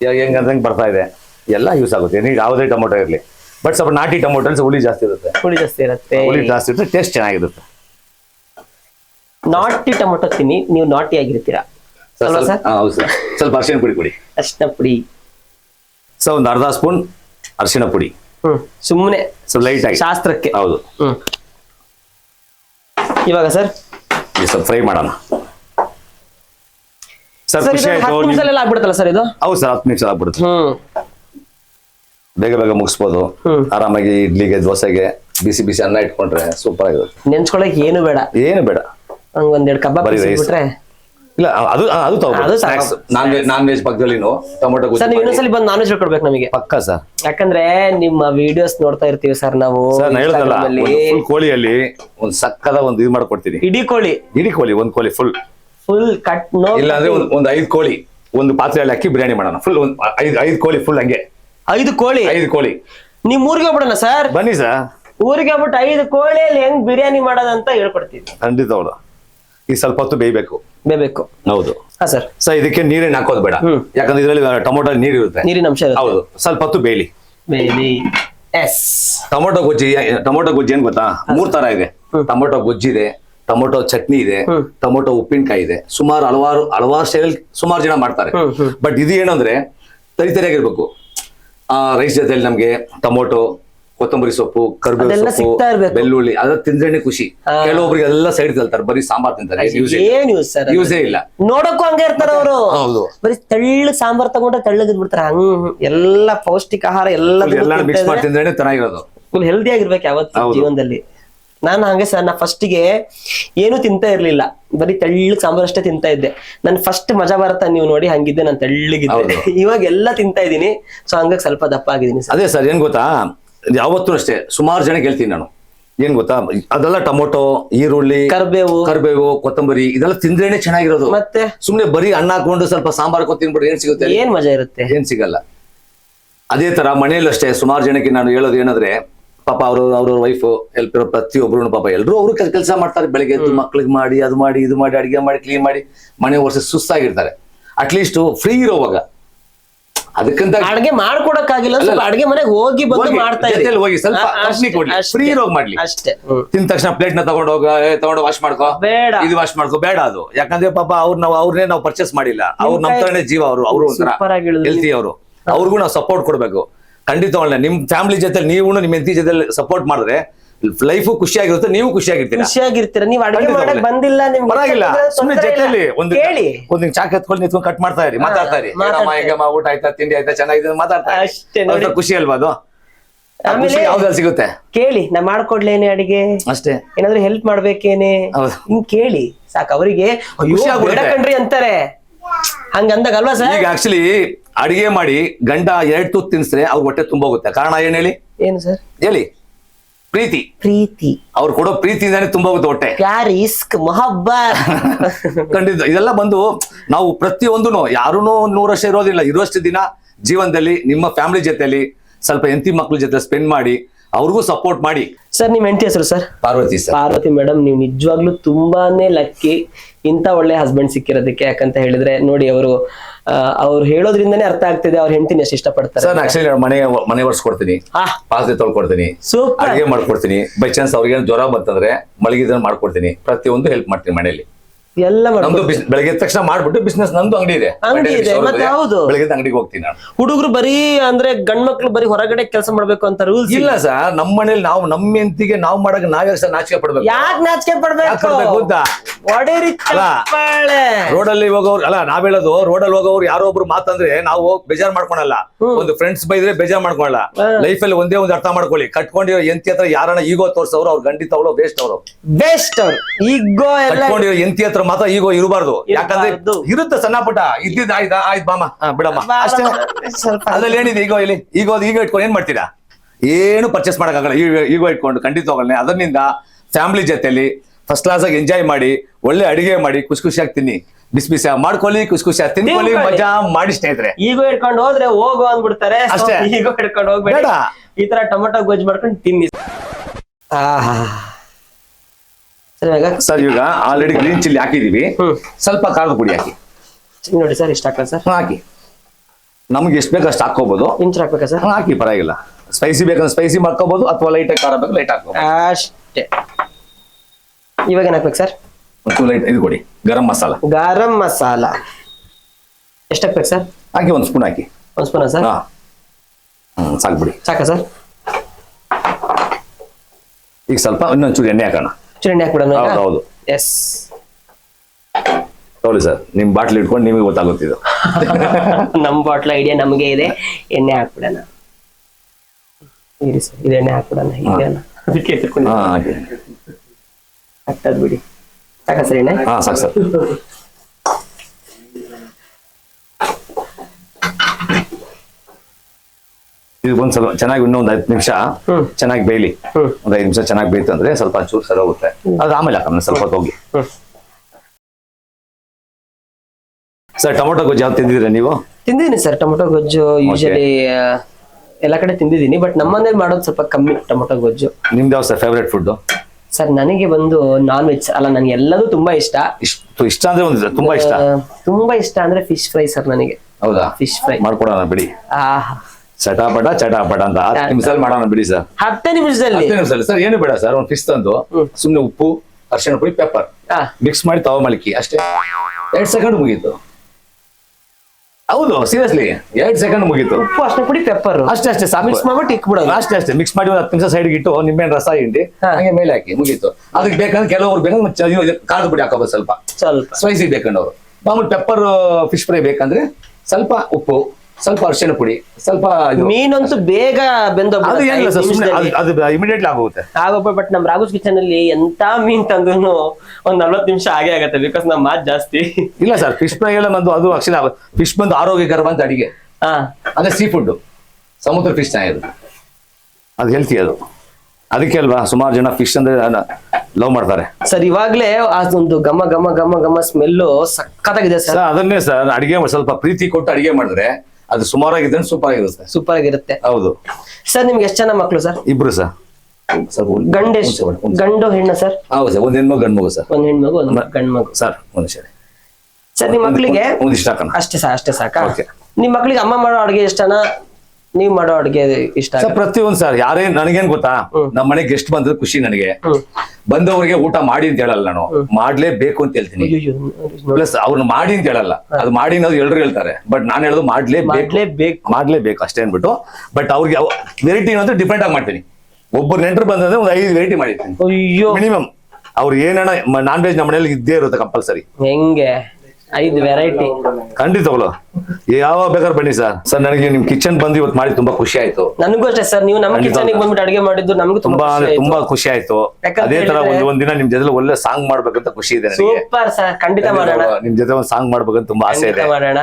ಇವಾಗ ಹೆಂಗ್ ಅಂತ ಬರ್ತಾ ಇದೆ. ಎಲ್ಲ ಯೂಸ್ ಆಗುತ್ತೆ. ನೀವು ಯಾವುದೇ ಟೊಮೊಟೊ ಇರಲಿ. ಬಟ್ ಸ್ವಲ್ಪ ನಾಟಿ ಟೊಮೊಟೊ ಹುಳಿ ಜಾಸ್ತಿ ಇರುತ್ತೆ. ಹುಳಿ ಜಾಸ್ತಿ ಇರುತ್ತೆ. ಹುಳಿ ಜಾಸ್ತಿ ಇರುತ್ತೆ ಟೇಸ್ಟ್ ಚೆನ್ನಾಗಿರುತ್ತೆ. ನಾಟಿ ಟೊಮೊಟೊ ತಿನ್ನಿ. ನೀವು ನಾಟಿ ಆಗಿರ್ತೀರಾ? ಸರ್, ಸ್ವಲ್ಪ- ಸರ್? ಹೌದು ಸರ್. ಸ್ವಲ್ಪ ಅರಿಶಿಣ ಪುಡಿ ಕೊಡಿ. ಅರಿಶಿನ ಪುಡಿ. ಸೊ ಒಂದು ಅರ್ಧ ಸ್ಪೂನ್ ಅರಿಶಿನ ಪುಡಿ. ಸುಮ್ಮನೆ ಸ್ವಲ್ಪ ಲೈಟ್ ಆಗಿ. ಶಾಸ್ತ್ರಕ್ಕೆ. ಹೌದು. ಹ್ಮ್. ಇವಾಗ ಸರ್? ಸ್ವಲ್ಪ ಫ್ರೈ ಮಾಡೋಣ. ಸರ್ ಖುಷಿ ಆಯ್ತು ಹತ್ತು ಆಗ್ಬಿಡುತ್ತಲ್ಲ ಸರ್ ಇದು? ಹೌದು ಸರ್ ಹತ್ತು ನಿಮಿಷ ಆಗ್ಬಿಡುತ್ತೆ. ಹ್ಮ್. ಬೇಗ ಬೇಗ ಮುಗಿಸ್ಬೋದು. ಆರಾಮಾಗಿ ಇಡ್ಲಿಗೆ ದೋಸೆಗೆ ಬಿಸಿ ಬಿಸಿ ಅನ್ನ ಇಟ್ಕೊಂಡ್ರೆ ಸೂಪರ್ ಆಗಿರುತ್ತೆ. ನೆನ್ಸ್ಕೊಳಕ್ ಏನು ಬೇಡ. ಏನು ಬೇಡ. ಹಂಗ ಒಂದೆರಡು ಕಬಾಬ್. ಬಿಟ್ರೆ ಇಲ್ಲ ಅದು ಅದು ಅದು ನಾನ್ ವೆಜ್ ನಾನ್ ವೆಜ್ ಪಕ್ಕದಲ್ಲಿ ಟೊಮೊಟೊ ಸರ್ ನೀವು ಇನ್ನೊಂದ್ಸಲಿ ಬಂದು ನಾನ್ ವೆಜ್ ಕೊಡ್ಬೇಕು ನಮಗೆ. ಪಕ್ಕ ಸರ್. ಯಾಕಂದ್ರೆ ನಿಮ್ಮ ವಿಡಿಯೋಸ್ ನೋಡ್ತಾ ಇರ್ತೀವಿ ಸರ್ ನಾವು ಸರ್ ನಾ ಹೇಳ್ದಲ್ಲ Instagram ಅಲ್ಲಿ. ಫುಲ್ ಕೋಳಿಯಲ್ಲಿ ಒಂದ್ ಸಕ್ಕದ ಒಂದ್ ಇದು ಮಾಡ್ಕೊಡ್ತೀನಿ. ಇಡೀ ಕೋಳಿ? ಇಡೀ ಕೋಳಿ ಒಂದ್ ಕೋಳಿ ಫುಲ್ ಫುಲ್ ಕಟ್ ನೋ ಇಲ್ಲ ಅಂದ್ರೆ ಒಂದ್ ಒಂದ್ ಐದ್ ಕೋಳಿ ಒಂದು ಪಾತ್ರೆಯಲ್ಲಿ ಹಾಕಿ ಬಿರಿಯಾನಿ ಮಾಡೋಣ. ಫುಲ್ ಒಂದ್ ಐದ್ ಐದ್ ಕೋಳಿ ಫುಲ್ ಹಂಗೆ. ಐದು ಕೋಳಿ? ಐದು ಕೋಳಿ. ನಿಮ್ ಊರಿಗೆ ಹೋಗ್ಬಿಡೋಣ ಸರ್? ಬನ್ನಿ ಸರ್. ಊರಿಗೆ ಹೋಗ್ಬಿಟ್ಟು ಐದು ಕೋಳಿಯಲ್ಲಿ ಹೆಂಗ್ ಬಿರಿಯಾನಿ ಮಾಡೋದಂತ ಹೇಳ್ಕೊಡ್ತೀವಿ. ಖಂಡಿತ ಹೌದು ಈ ಸ್ವಲ್ಪ ಹೊತ್ತು ಬೇಯ್ಬೇಕು. ಬೇಬೇಕು. ಹೌದು. ಹಾ ಸರ್. ಸರ್ ಇದಕ್ಕೆ ನೀರೇನು ಹಾಕೋದು ಬೇಡ. ಯಾಕಂದ್ರೆ ಇದರಲ್ಲಿ ಟೊಮೊಟೊ ನೀರು ಇರುತ್ತೆ. ನೀರಿನ ಅಂಶ ಇರುತ್ತೆ. ಹೌದು. ಸ್ವಲ್ಪ ಹೊತ್ತು ಬೇಯಲಿ. ಬೇಲಿ ಎಸ್. ಟೊಮೊಟೊ ಗೊಜ್ಜಿ ಟೊಮೊಟೊ ಗೊಜ್ಜಿ ಏನ್ ಗೊತ್ತಾ? ಮೂರ್ ತರ ಇದೆ. ಟೊಮೊಟೊ ಗೊಜ್ಜಿದೆ ಟೊಮೊಟೊ ಚಟ್ನಿ ಇದೆ. ಟೊಮೊಟೊ ಉಪ್ಪಿನಕಾಯಿ ಇದೆ. ಸುಮಾರು ಹಲವಾರು ಹಲವಾರು ಸ್ಟೈಲ್ ಸುಮಾರು ಜನ ಮಾಡ್ತಾರೆ. ಬಟ್ ಇದು ಏನಂದ್ರೆ ತರಿತರಿಯಾಗಿರ್ಬೇಕು ಆ ರೈಸ್ ಜೊತೆಲಿ ನಮ್ಗೆ ಟೊಮೊಟೊ ಕೊತ್ತಂಬರಿ ಸೊಪ್ಪು ಕರ್ಬೇವು ಸೊಪ್ಪು ಸಿಗ್ತಾ ಇರ್ಬೇಕು. ಬೆಳ್ಳುಳ್ಳಿ ಅದ ತಿಂದ್ರೆ ಖುಷಿ. ಕೆಲವೊಬ್ರಿಗೆ ಎಲ್ಲ ಸೈಡ್ ಕಲ್ತಾರೆ ಬರೀ ಸಾಂಬಾರ್ ತಿಂತಾರೆ ಯೂಸ್ ಏನ್ ಯೂಸ್ ಸರ್ ಯೂಸೇ ಇಲ್ಲ. ನೋಡಕ್ಕೂ ಹಂಗೆ ಇರ್ತಾರ ಅವರು. ಹೌದು. ಬರೀ ತೆಳ್ಳ ಸಾಂಬಾರ್ ತಗೊಂಡ್ರೆ ತೆಳ್ಳಗ್ ಬಿಡ್ತಾರೆ ಹಂಗ್ ಎಲ್ಲ ಪೌಷ್ಟಿಕ ಆಹಾರ ಎಲ್ಲ ಎಲ್ಲ ಮಿಕ್ಸ್ ಮಾಡಿ ತಿಂದ್ರೆ ಚೆನ್ನಾಗಿರೋದು. ಫುಲ್ ಹೆಲ್ದಿ ಆಗಿರ್ಬೇಕು ಯಾವತ್ತು ಹೌದು. ಜೀವನದಲ್ಲಿ. ನಾನು ಹಂಗೆ ಸರ್ ನಾ ಫಸ್ಟಿಗೆ ಏನು ತಿಂತಾ ಇರ್ಲಿಲ್ಲ. ಬರೀ ತೆಳ್ಳಗ್ ಸಾಂಬಾರ್ ಅಷ್ಟೇ ತಿಂತಾ ಇದ್ದೆ. ನನ್ ಫಸ್ಟ್ ಮಜಾ ಬರತ್ತ ನೀವು ನೋಡಿ ಹಂಗಿದ್ದೆ ನಾನು ತೆಳ್ಳಗಿದ್ದೆ. [LAUGHS] ಇವಾಗ ಎಲ್ಲ ತಿಂತಾ ಇದೀನಿ ಸೊ ಹಂಗಾಗಿ ಸ್ವಲ್ಪ ದಪ್ಪ ಆಗಿದ್ದೀನಿ ಸರ್. ಅದೇ ಸರ್ ಏನ್ ಗೊತ್ತಾ? ಯಾವತ್ತೂ ಅಷ್ಟೇ ಸುಮಾರು ಜನಕ್ಕೆ ಹೇಳ್ತೀನಿ ನಾನು. ಏನ್ ಗೊತ್ತಾ? ಅದೆಲ್ಲ ಟೊಮೊಟೊ ಈರುಳ್ಳಿ ಕರ್ಬೇವು. ಕರ್ಬೇವು ಕೊತ್ತಂಬರಿ ಇದೆಲ್ಲ ತಿಂದ್ರೇನೆ ಚೆನ್ನಾಗಿರೋದು. ಮತ್ತೆ? ಸುಮ್ನೆ ಬರೀ ಅನ್ನ ಹಾಕೊಂಡು ಸ್ವಲ್ಪ ಸಾಂಬಾರ್ ಹಾಕೊಂಡು ತಿನ್ಬಿಟ್ರೆ ಏನ್ ಸಿಗುತ್ತೆ? ಏನ್ ಮಜಾ ಇರುತ್ತೆ? ಏನ್ ಸಿಗಲ್ಲ. ಅದೇ ತರ ಮನೆಯಲ್ಲೂ ಅಷ್ಟೇ ಸುಮಾರು ಜನಕ್ಕೆ ನಾನು ಹೇಳೋದು ಏನಂದ್ರೆ ಪಾಪ ಅವರು ಅವ್ರ ವೈಫ್ ಹೆಲ್ಪ್ ಇರೋ ಪ್ರತಿಯೊಬ್ರು ಪಾಪ ಎಲ್ರು ಅವರು ಕೆಲಸ ಮಾಡ್ತಾರೆ. ಬೆಳಿಗ್ಗೆ ಎದ್ದು ಮಕ್ಳಿಗೆ ಮಾಡಿ ಅದು ಮಾಡಿ ಇದು ಮಾಡಿ ಅಡಿಗೆ ಮಾಡಿ ಕ್ಲೀನ್ ಮಾಡಿ ಮನೆ ವರ್ಷ ಸುಸ್ತಾಗಿರ್ತಾರೆ. At least free ಇರೋವಾಗ. ಅದಕ್ಕಂತ ಅಡ್ಗೆ ಮಾಡ್ಕೊಡಕ್ಕಾಗಿಲ್ಲ ಸ್ವಲ್ಪ ಅಡ್ಗೆ ಮನೆಗೆ ಹೋಗಿ ಬಂದು ಮಾಡ್ತಾ ಇದ್ದೆ ಹೋಗಿ ಸ್ವಲ್ಪ ಅಷ್ಟೇ, ಕೊಡ್ಲಿ. ಇರೋಗ್ ಮಾಡ್ಲಿ. ಅಷ್ಟೇ. ತಿಂದ ತಕ್ಷಣ ಪ್ಲೇಟ್ನ ತಗೊಂಡು ಹೋಗ ತಗೊಂಡು ವಾಶ್ ಮಾಡ್ಕೋ ಬೇಡ ಇದು ವಾಶ್ ಮಾಡ್ಕೋ ಬೇಡ ಅದು ಯಾಕಂದ್ರೆ ಪಾಪ ಅವ್ರು ನಾವು ಅವ್ರನ್ನೇ ನಾವು ಪರ್ಚೇಸ್ ಮಾಡಿಲ್ಲ ಅವ್ರು ನಮ್ಮ ತರನೇ ಜೀವ ಅವರು ಅವರು. ಹೆಲ್ತಿ ಅವರು ಅವ್ರಿಗೂ ನಾವು ಸಪೋರ್ಟ್ ಕೊಡ್ಬೇಕು ಖಂಡಿತ ಒಳ್ಳೆ ನಿಮ್ ಫ್ಯಾಮಿಲಿ ಜೊತೆ ನೀವು ನಿಮ್ಮ ಹೆಂಡತಿ ಜೊತೆ ಸಪೋರ್ಟ್ ಮಾಡಿದ್ರೆ ಲೈಫು ಖುಷಿಯಾಗಿರುತ್ತೆ ನೀವು ಖುಷಿಯಾಗಿರ್ತೀರಿ? ಖುಷಿಯಾಗಿರ್ತೀರ? ನೀವು ಅಡುಗೆ ಮಾಡಕ್ ಬಂದಿಲ್ಲ ನಿಮ್ಗೆ. ಪರವಾಗಿಲ್ಲ ಸುಮ್ಮನೆ. ಜೊತೆಲಿ ಒಂದು ಕೇಳಿ. ಒಂದು ಚಾಕ್ ಎತ್ಕೊಂಡು ನಿಂತ್ಕೊಂಡು ಕಟ್ ಮಾಡ್ತಾ ಇರಿ ಮಾತಾಡ್ತಾ ಇರಿ. ಏನಮ್ಮ ಹೇಗಮ್ಮ ಊಟ ಆಯ್ತಾ ತಿಂಡಿ ಆಯ್ತಾ ಚೆನ್ನಾಗಿದೆ ಮಾತಾಡ್ತಾ ಅಷ್ಟೇ ನೋಡಿ. ಖುಷಿ ಅಲ್ವಾ ಅದು? ಆಮೇಲೆ- ಸಿಗುತ್ತೆ? ಕೇಳಿ ನಾ ಮಾಡ್ಕೊಡ್ಲೇನೆ ಅಡಿಗೆ. ಅಷ್ಟೇ. ಏನಾದ್ರು ಹೆಲ್ಪ್ ಮಾಡ್ಬೇಕೇನೆ. ಹಿಂಗ್ ಕೇಳಿ ಸಾಕು. ಅವರಿಗೆ. ಕಣ್ರಿ ಅಂತಾರೆ ಹಂಗ ಅಂದಾಗ ಅಲ್ವಾ ಸರ್? ಈಗ ಆಕ್ಚುಲಿ ಅಡಿಗೆ ಮಾಡಿ ಗಂಡ ಎರಡ್ ತುತ್ತು ತಿನ್ಸ್ರೆ ಅವ್ರ ಹೊಟ್ಟೆ ತುಂಬ ಹೋಗುತ್ತೆ ಕಾರಣ ಏನ್ ಹೇಳಿ? ಏನು ಸರ್? ಹೇಳಿ. ಪ್ರೀತಿ. ಪ್ರೀತಿ. ಅವ್ರು ಕೊಡೋ ಪ್ರೀತಿಯಿಂದಾನೆ ತುಂಬಾ ಹೊಟ್ಟೆ. ಪ್ಯಾರ್ ಇಸ್ಕ್ ಮೊಹಬ್ಬತ್. [LAUGHS] ಖಂಡಿತ. ಇದೆಲ್ಲ ಬಂದು ನಾವು ಪ್ರತಿಯೊಂದು ಯಾರೂ ನೂರು ವರ್ಷ ಇರೋದಿಲ್ಲ. ಇರುವಷ್ಟು ದಿನ ಜೀವನದಲ್ಲಿ ನಿಮ್ಮ ಫ್ಯಾಮಿಲಿ ಜೊತೆಲಿ ಸ್ವಲ್ಪ ಎಂತಿ ಮಕ್ಳ ಜೊತೆ ಸ್ಪೆಂಡ್ ಮಾಡಿ ಅವ್ರಿಗೂ ಸಪೋರ್ಟ್ ಮಾಡಿ. ಸರ್ ನಿಮ್ ಹೆಂಡತಿ ಹೆಸರು sir? Parvati sir. Parvati madam ನೀವು ನಿಜವಾಗ್ಲೂ ತುಂಬಾನೇ ಲಕ್ಕಿ ಇಂಥ ಒಳ್ಳೆ ಹಸ್ಬೆಂಡ್ ಸಿಕ್ಕಿರೋದಕ್ಕೆ. ಯಾಕಂತ ಹೇಳಿದ್ರೆ ನೋಡಿ ಅವರು ಅವ್ರು ಹೇಳೋದ್ರಿಂದನೇ ಅರ್ಥ ಆಗ್ತಿದೆ ಅವ್ರ ಹೆಂಡತಿನ ಎಷ್ಟು ಇಷ್ಟಪಡ್ತಾರೆ. ಸರ್ ಆಕ್ಚುಲಿ ಮನೆ ಮನೆ ಒರೆಸ್ಕೊಡ್ತೀನಿ. ಪಾತ್ರೆ ತೊಳ್ಕೊಡ್ತೀನಿ. ಸೂಪರ್. ಅಡುಗೆ ಮಾಡ್ಕೊಡ್ತೀನಿ. ಬೈ ಚಾನ್ಸ್ ಅವ್ರಿಗೆ ಜ್ವರ ಬಂತಂದ್ರೆ ಮಲಗಿದ್ರೆ ಮಾಡ್ಕೊಡ್ತೀನಿ. ಪ್ರತಿಯೊಂದು ಹೆಲ್ಪ್ ಮಾಡ್ತೀನಿ ಮನೆಯಲ್ಲಿ. ಎಲ್ಲ ನಮ್ದು ಬೆಳಗ್ಗೆ ತಕ್ಷಣ ಮಾಡ್ಬಿಟ್ಟು ಬಿಸ್ನೆಸ್ ನಂದು ಅಂಗಡಿ ಇದೆ. ಅಂಗಡಿ ಇದೆ, ಮತ್ತೆ ಹೌದು. ಬೆಳಗ್ಗೆ ಅಂಗಡಿಗೆ ಹೋಗ್ತೀನಿ ನಾನು. ಹುಡುಗರು ಬರೀ ಅಂದ್ರೆ ಗಂಡ್ಮಕ್ಳು ಬರೀ ಹೊರಗಡೆ ಕೆಲಸ ಮಾಡ್ಬೇಕು ಅಂತ ರೂಲ್ಸ್ ಇಲ್ಲ ಸರ್ ನಮ್ಮ ಮನೇಲಿ ನಾವು ನಮ್ಮ ಹೆಂಡತಿಗೆ ನಾವು ಮಾಡಕ್ ನಾವೇ ಸರ್ ನಾಚಿಕೆ ಪಡ್ಬೇಕು. ಯಾಕೆ ನಾಚಿಕೆ ಯಾಕ್ ಪಡ್ಬೇಕು ಪಡ್ಬೇಕು ಗೊತ್ತಾ? ಒಡೇರಿ ಅಲ್ಲ. ಚಪ್ಪಾಳೆ. ರೋಡಲ್ಲಿ ಹೋಗೋರು ಅಲ್ಲ ನಾವ್ ಹೇಳೋದು ರೋಡಲ್ಲಿ ಹೋಗೋರು ಯಾರೋ ಒಬ್ರು ಮಾತಂದ್ರೆ ನಾವು ಬೇಜಾರ್ ಮಾಡ್ಕೊಳಲ್ಲ. ಒಂದು ಫ್ರೆಂಡ್ಸ್ ಬೈದ್ರೆ ಬೇಜಾರ್ ಮಾಡ್ಕೊಳಲ್ಲ. ಲೈಫ್ ಅಲ್ಲಿ ಒಂದೇ ಒಂದು ಅರ್ಥ ಮಾಡ್ಕೊಳ್ಳಿ. ಕಟ್ಕೊಂಡಿರೋ ಎಂತಿ ಹತ್ರ ಯಾರನ್ನ ಈಗೋ ತೋರ್ಸೋರು ಅವ್ರು ಗಂಡಿ ಅವಳು ಬೇಸ್ಟ್ ಅವರು. ಬೆಸ್ಟ್ ಅವ್ರು. ಈಗೋ ಎಲ್ಲ ಕಟ್ಕೊಂಡಿರೋ ಎಂತಿ ಹತ್ರ ಮಾತ್ರ ಈಗ ಇರಬಾರ್ದು. ಯಾಕಂದ್ರೆ. ಇರುತ್ತೆ ಸಣ್ಣ ಪುಟ್ಟ. ಇದ್ದಿದ್ ಆಯ್ತಾ? ಆಯ್ತು ಬಾಮ ಬಿಡಮ್ಮ. ಅಷ್ಟೇ. ಸ್ವಲ್ಪ ಅದ್ರಲ್ಲಿ ಏನಿದೆ? ಈಗ ಇಲ್ಲಿ ಈಗೋ ಈಗ ಇಟ್ಕೊಂಡು ಏನ್ ಮಾಡ್ತೀರಾ? ಏನು ಪರ್ಚೇಸ್ ಮಾಡಕ್ಕಾಗಲ್ಲ. ಈಗ ಈಗ ಇಟ್ಕೊಂಡು ಖಂಡಿತ ಹೋಗಲ್ಲ ಅದರಿಂದ ಫ್ಯಾಮಿಲಿ ಜೊತೆಯಲ್ಲಿ ಫಸ್ಟ್ ಕ್ಲಾಸ್ ಆಗಿ ಎಂಜಾಯ್ ಮಾಡಿ ಒಳ್ಳೆ ಅಡಿಗೆ ಮಾಡಿ ಖುಷಿ ಖುಷಿಯಾಗಿ ತಿನ್ನಿ. ಬಿಸಿ ಬಿಸಿ ಮಾಡ್ಕೊಳ್ಳಿ ಖುಷಿ ಖುಷಿಯಾಗಿ ತಿನ್ಕೊಳ್ಳಿ. ಮಜಾ ಮಾಡಿ ಸ್ನೇಹಿತರೆ. ಈಗ ಇಟ್ಕೊಂಡು ಹೋದ್ರೆ ಹೋಗು ಅಂದ್ಬಿಡ್ತಾರೆ. ಅಷ್ಟೇ. ಈಗ ಹಿಡ್ಕೊಂಡು ಹೋಗ್ಬೇಡ. ಈ ತರ ಟೊಮೆಟೊ ಗೊಜ್ಜು ಮಾಡ್ಕೊಂಡು ತಿನ್ನಿ. ಆಹಾ. ಸರಿ ಈಗ ಆಲ್ರೆಡಿ ಗ್ರೀನ್ ಚಿಲ್ಲಿ ಹಾಕಿದೀವಿ. ಸ್ವಲ್ಪ ಖಾರದ ಪುಡಿ ಹಾಕಿ. ನೋಡಿ ಸರ್ ಇಷ್ಟ ಹಾಕಲ್ಲ ಸರ್? ಹಾಕಿ. ನಮ್ಗೆ ಎಷ್ಟು ಬೇಕು ಅಷ್ಟು ಹಾಕೋಬಹುದು ಇಂಚ್ ಹಾಕ್ಬೇಕಾ ಸರ್? ಹಾಕಿ ಪರವಾಗಿಲ್ಲ. ಸ್ಪೈಸಿ ಬೇಕಂದ್ರೆ ಸ್ಪೈಸಿ ಮಾಡ್ಕೋಬಹುದು ಅಥವಾ ಲೈಟ್ ಆಗಿ ಖಾರ ಬೇಕು ಲೈಟ್ ಹಾಕೋಬಹುದು ಅಷ್ಟೇ. ಇವಾಗ ಏನ್ ಹಾಕ್ಬೇಕು ಸರ್? ಒಂದು ಲೈಟ್ ಇದು ಕೊಡಿ. ಗರಂ ಮಸಾಲ. ಗರಂ ಮಸಾಲ. ಎಷ್ಟು ಹಾಕ್ಬೇಕು ಸರ್? ಹಾಕಿ ಒಂದು ಸ್ಪೂನ್ ಹಾಕಿ. ಒಂದು ಸ್ಪೂನ ಸರ್? ಹಾ. ಹ್ಮ್ ಸಾಕ್ಬಿಡಿ. ಸಾಕಾ ಸರ್? ಈಗ ಸ್ವಲ್ಪ ಇನ್ನೊಂಚೂರು ಎಣ್ಣೆ ಹಾಕೋಣ. ಚೂರಣಿ ಹಾಕ್ಬಿಡೋಣ ಹೌದು ಎಸ್ ತಗೊಳ್ಳಿ ಸರ್ ನಿಮ್ ಬಾಟ್ಲ್ ಇಟ್ಕೊಂಡು ನಿಮಗೆ ಗೊತ್ತಾಗುತ್ತಿದ್ದು. [LAUGHS] ನಮ್ ಬಾಟ್ಲ ಐಡಿಯಾ ನಮಗೆ ಇದೆ ಎಣ್ಣೆ ಹಾಕ್ಬಿಡೋಣ. ಇರಿ ಸರ್ ಇದು ಎಣ್ಣೆ ಹಾಕ್ಬಿಡೋಣ ಇದೆ ಅದಕ್ಕೆ ಹಾಕಿ ಹಾಕ್ತದ್ ಬಿಡಿ. ಸಾಕ ಸರ್ ಎಣ್ಣೆ? ಹಾ ಸಾಕು ಸರ್. ಇದು ಒಂದ್ ಸ್ವಲ್ಪ ಚೆನ್ನಾಗಿ ಇನ್ನೊಂದು ಐದು ನಿಮಿಷ. ಚೆನ್ನಾಗಿ ಬೇಯಲಿ. ಒಂದ್ ಐದು ನಿಮಿಷ ಚೆನ್ನಾಗಿ ಬೇಯ್ತು ಅಂದ್ರೆ ಸ್ವಲ್ಪ ಚೂರು ಸರಿ ಹೋಗುತ್ತೆ. ಅದು ಆಮೇಲೆ ಹಾಕಮ್ಮ ಸ್ವಲ್ಪ ಹೋಗಿ. ಸರ್ ಟೊಮೊಟೊ ಗೊಜ್ಜು ಯಾವ್ದು ತಿಂದಿದ್ರೆ ನೀವು? ತಿಂದಿದ್ದೀನಿ ಸರ್ ಟೊಮೊಟೊ ಗೊಜ್ಜು ಯೂಶಲಿ ಎಲ್ಲ ಕಡೆ ತಿಂದಿದ್ದೀನಿ ಬಟ್ ನಮ್ಮನೇಲಿ ಮಾಡೋದು ಸ್ವಲ್ಪ ಕಮ್ಮಿ ಟೊಮೊಟೊ ಗೊಜ್ಜು. ನಿಮ್ದು ಯಾವ ಸರ್ ಫೇವ್ರೆಟ್ ಫುಡ್ ಸರ್ ನನಗೆ ಬಂದು ನಾನ್ ವೆಜ್ ಅಲ್ಲ ನನಗೆ ಎಲ್ಲದೂ ತುಂಬಾ ಇಷ್ಟ. ಇಷ್ಟು ಇಷ್ಟ ಅಂದ್ರೆ ಒಂದು ತುಂಬಾ ಇಷ್ಟ. ತುಂಬಾ ಇಷ್ಟ ಅಂದ್ರೆ ಫಿಶ್ ಫ್ರೈ ಸರ್ ನನಗೆ. ಹೌದಾ? ಫಿಶ್ ಫ್ರೈ ಮಾಡ್ಕೊಡೋಣ ಬಿಡಿ. ಆಹಾ. ಚಟಾಪಟ ಚಟಾಪಟ ಅಂತ. ಹತ್ತು ನಿಮಿಷದಲ್ಲಿ ಮಾಡೋಣ ಬಿಡಿ ಸರ್. ಹತ್ತೇ ನಿಮಿಷದಲ್ಲಿ. ಹತ್ತು ನಿಮಿಷದಲ್ಲಿ. ಸರ್ ಏನು ಬೇಡ ಸರ್ ಒಂದು ಫಿಶ್ ತಂದು ಸುಮ್ಮನೆ ಉಪ್ಪು ಅರಿಶಿಣ ಪುಡಿ ಪೆಪ್ಪರ್ ಮಿಕ್ಸ್ ಮಾಡಿ ತವ ಮಲಕಿ ಅಷ್ಟೇ. ಎರಡ್ ಸೆಕೆಂಡ್ ಮುಗೀತು. ಹೌದು ಸೀರಿಯಸ್ಲಿ ಎರಡ್ ಸೆಕೆಂಡ್ ಮುಗೀತು. ಉಪ್ಪು ಅಷ್ಟೇ ಪುಡಿ ಪೆಪ್ಪರ್ ಅಷ್ಟೇ ಅಷ್ಟೇ ಮಿಕ್ಸ್ ಮಾಡ್ಬಿಟ್ಟು ಇಕ್ಬಿಡೋದು ಅಷ್ಟೇ ಅಷ್ಟೇ. ಮಿಕ್ಸ್ ಮಾಡಿ ಒಂದು ಹತ್ತು ನಿಮಿಷ ಸೈಡ್ಗೆ ಇಟ್ಟು ನಿಂಬೆಹಣ್ಣು ರಸ ಹಿಂಡಿ. ಹಂಗೆ ಮೇಲೆ ಹಾಕಿ ಮುಗೀತು. ಅದಕ್ಕೆ ಬೇಕಂದ್ರೆ ಕೆಲವರು ಬೇಕಂದ್ರೆ ಇದು ಪುಡಿ ಹಾಕೋಬೋದು ಸ್ವಲ್ಪ. ಸ್ವಲ್ಪ. ಸ್ಪೈಸಿ ಬೇಕಂಡವ್ರು ಮಾಮೂಲಿ ಪೆಪ್ಪರ್ ಫಿಶ್ ಫ್ರೈ ಬೇಕಂದ್ರೆ ಸ್ವಲ್ಪ ಉಪ್ಪು ಸ್ವಲ್ಪ ಅರಿಶಿಣ ಪುಡಿ ಸ್ವಲ್ಪ ಮೀನಂತೂ ಬೇಗ ಬೆಂದ ಅದು ಸರ್ ಅದು ಇಮಿಡಿಯೇಟ್ಲಿ ಆಗೋಗುತ್ತೆ. ಬಟ್ ನಮ್ ರಾಘುಸ್ ಕಿಚನ್ ಅಲ್ಲಿ ಎಂತ ಮೀನ್ ತಂದ್ರು ಒಂದ್ ನಲ್ವತ್ ನಿಮಿಷ ಆಗೇ ಆಗತ್ತೆ ಬಿಕಾಸ್ ನಮ್ ಮಾತ್ ಜಾಸ್ತಿ. ಇಲ್ಲ ಸರ್ ಫಿಶ್ ಫ್ರೈ ಎಲ್ಲ ಬಂದು ಅದು ಅಕ್ಷರ ಫಿಶ್ ಬಂದು ಆರೋಗ್ಯಕರವಂತ ಅಡಿಗೆ. ಹಾ. ಅಂದ್ರೆ ಸೀ ಫುಡ್ ಸಮುದ್ರ ಫಿಶ್ ಚೆನ್ನಾಗಿರುತ್ತೆ. ಅದು ಹೆಲ್ತಿ ಅದು. ಅದಕ್ಕೆ ಅಲ್ವಾ ಸುಮಾರು ಜನ ಫಿಶ್ ಅಂದ್ರೆ ಲವ್ ಮಾಡ್ತಾರೆ. ಸರ್ ಇವಾಗ್ಲೇ ಅದೊಂದು ಘಮ ಘಮ ಘಮ ಘಮ ಸ್ಮೆಲ್ಲು ಸಖತ್ತಾಗಿದೆ ಸರ್ ಸರ್ ಅದನ್ನೇ ಸರ್ ಅಡಿಗೆ ಸ್ವಲ್ಪ ಪ್ರೀತಿ ಕೊಟ್ಟು ಅಡಿಗೆ ಮಾಡಿದ್ರೆ ಅದು ಸುಮಾರಾಗಿದೆ ಸೂಪರ್ ಆಗಿರುತ್ತೆ ಸೂಪರ್ ಆಗಿರುತ್ತೆ ಹೌದು. ಸರ್ ನಿಮ್ಗೆ ಎಷ್ಟು ಜನ ಮಕ್ಕಳು ಸರ್? ಇಬ್ರು ಸರ್. ಸರ್ ಒಂದ್- ಗಂಡ ಎಷ್ಟು ಗಂಡು ಹೆಣ್ಣು ಸರ್. ಹೌದು ಸರ್ ಒಂದ್ ಹೆಣ್ಮಗು ಗಂಡು ಮಗು ಸರ್. ಒಂದ್ ಹೆಣ್ಮಗು ಒಂದ್ ಗಂಡ್ ಮಗು. ಸರ್ ಒಂದು ಸರಿ ಸರ್ ನಿಮ್ ಮಕ್ಳಿಗೆ ಒಂದು ಇಷ್ಟ ಹಾಕೋಣ ಅಷ್ಟೇ ಸಾ ಅಷ್ಟೇ ಸಾಕಾ? Okay. ನಿಮ್ ಮಕ್ಳಿಗೆ ಅಮ್ಮ ಮಾಡೋ ಅಡುಗೆ ಇಷ್ಟನಾ ನೀವ್ ಮಾಡೋ ಅಡ್ಗೆ ಇಷ್ಟ ಸರ್ ಪ್ರತಿಯೊಂದು ಸರ್ ಯಾರೇ ನನಗೇನ್ ಗೊತ್ತಾ? ನಮ್ಮ ಮನೆಗೆ ಗೆಸ್ಟ್ ಬಂದ್ರೆ ಖುಷಿ ನನಗೆ. ಬಂದವರಿಗೆ ಊಟ ಮಾಡಿ ಅಂತ ಹೇಳಲ್ಲ ನಾನು. ಮಾಡ್ಲೇಬೇಕು ಅಂತ ಹೇಳ್ತೀನಿ. ಪ್ಲಸ್ ಅವ್ರನ್ನ ಮಾಡಿ ಅಂತ ಹೇಳಲ್ಲ. ಅದು ಮಾಡಿ ಅನ್ನೋದು ಎಲ್ರು ಹೇಳ್ತಾರೆ. ಬಟ್ ನಾನು ಹೇಳೋದು ಮಾಡ್ಲೇಬೇಕು. ಮಾಡ್ಲೇಬೇಕು. ಮಾಡ್ಲೇಬೇಕು ಅಷ್ಟೇ ಅನ್ಬಿಟ್ಟು. ಬಟ್ ಅವ್ರಿಗೆ ವೆರೈಟಿ ಅಂದ್ರೆ ಡಿಫ್ರೆಂಟ್ ಆಗಿ ಮಾಡ್ತೀನಿ. ಒಬ್ಬರು ನೆಂಟರು ಬಂದ್ರೆ ಒಂದು ಐದು ವೆರೈಟಿ ಮಾಡಿರ್ತೀನಿ. ಅಯ್ಯೋ. ಮಿನಿಮಮ್ ಅವ್ರು ಏನಣ್ಣ ನಾನ್ ವೆಜ್ ನಮ್ಮ ಮನೇಲಿ ಇದ್ದೇ ಇರುತ್ತೆ ಕಂಪಲ್ಸರಿ ಹೆಂಗೆ? ಐದು ವೆರೈಟಿ ಖಂಡಿತವಳು ಯಾವಾಗ ಬೇಕಾದ್ರೆ ಬನ್ನಿ ಸರ್. ಸರ್ ನನಗೆ ನಿಮ್ ಕಿಚನ್ ಬಂದು ಇವತ್ತು ಮಾಡಿ ತುಂಬಾ ಖುಷಿ ಆಯ್ತು. ನನಗೂ ಅಷ್ಟೇ ಸರ್ ನೀವು ನಮ್ಮ ಖಂಡಿತ. ಕಿಚನ್ ಬಂದ್ಬಿಟ್ಟು ಅಡಿಗೆ ಮಾಡಿದ್ದು ನಮ್ಗೆ ತುಂಬಾ ತುಂಬಾ ಖುಷಿ ಆಯ್ತು. ಅದೇ ತರ ಒಂದ್ ಒಂದಿನ ನಿಮ್ ಜೊತೆ ಒಳ್ಳೆ ಸಾಂಗ್ ಮಾಡ್ಬೇಕಂತ ಖುಷಿ ಇದೆ ಸೂಪರ್ ಸರ್ ಖಂಡಿತ ಮಾಡೋಣ. ನಿಮ್ ಜೊತೆ ಒಂದು ಸಾಂಗ್ ಮಾಡ್ಬೇಕಂತ ತುಂಬಾ ಆಸೆ ಇದೆ. ಖಂಡಿತ ಮಾಡೋಣ.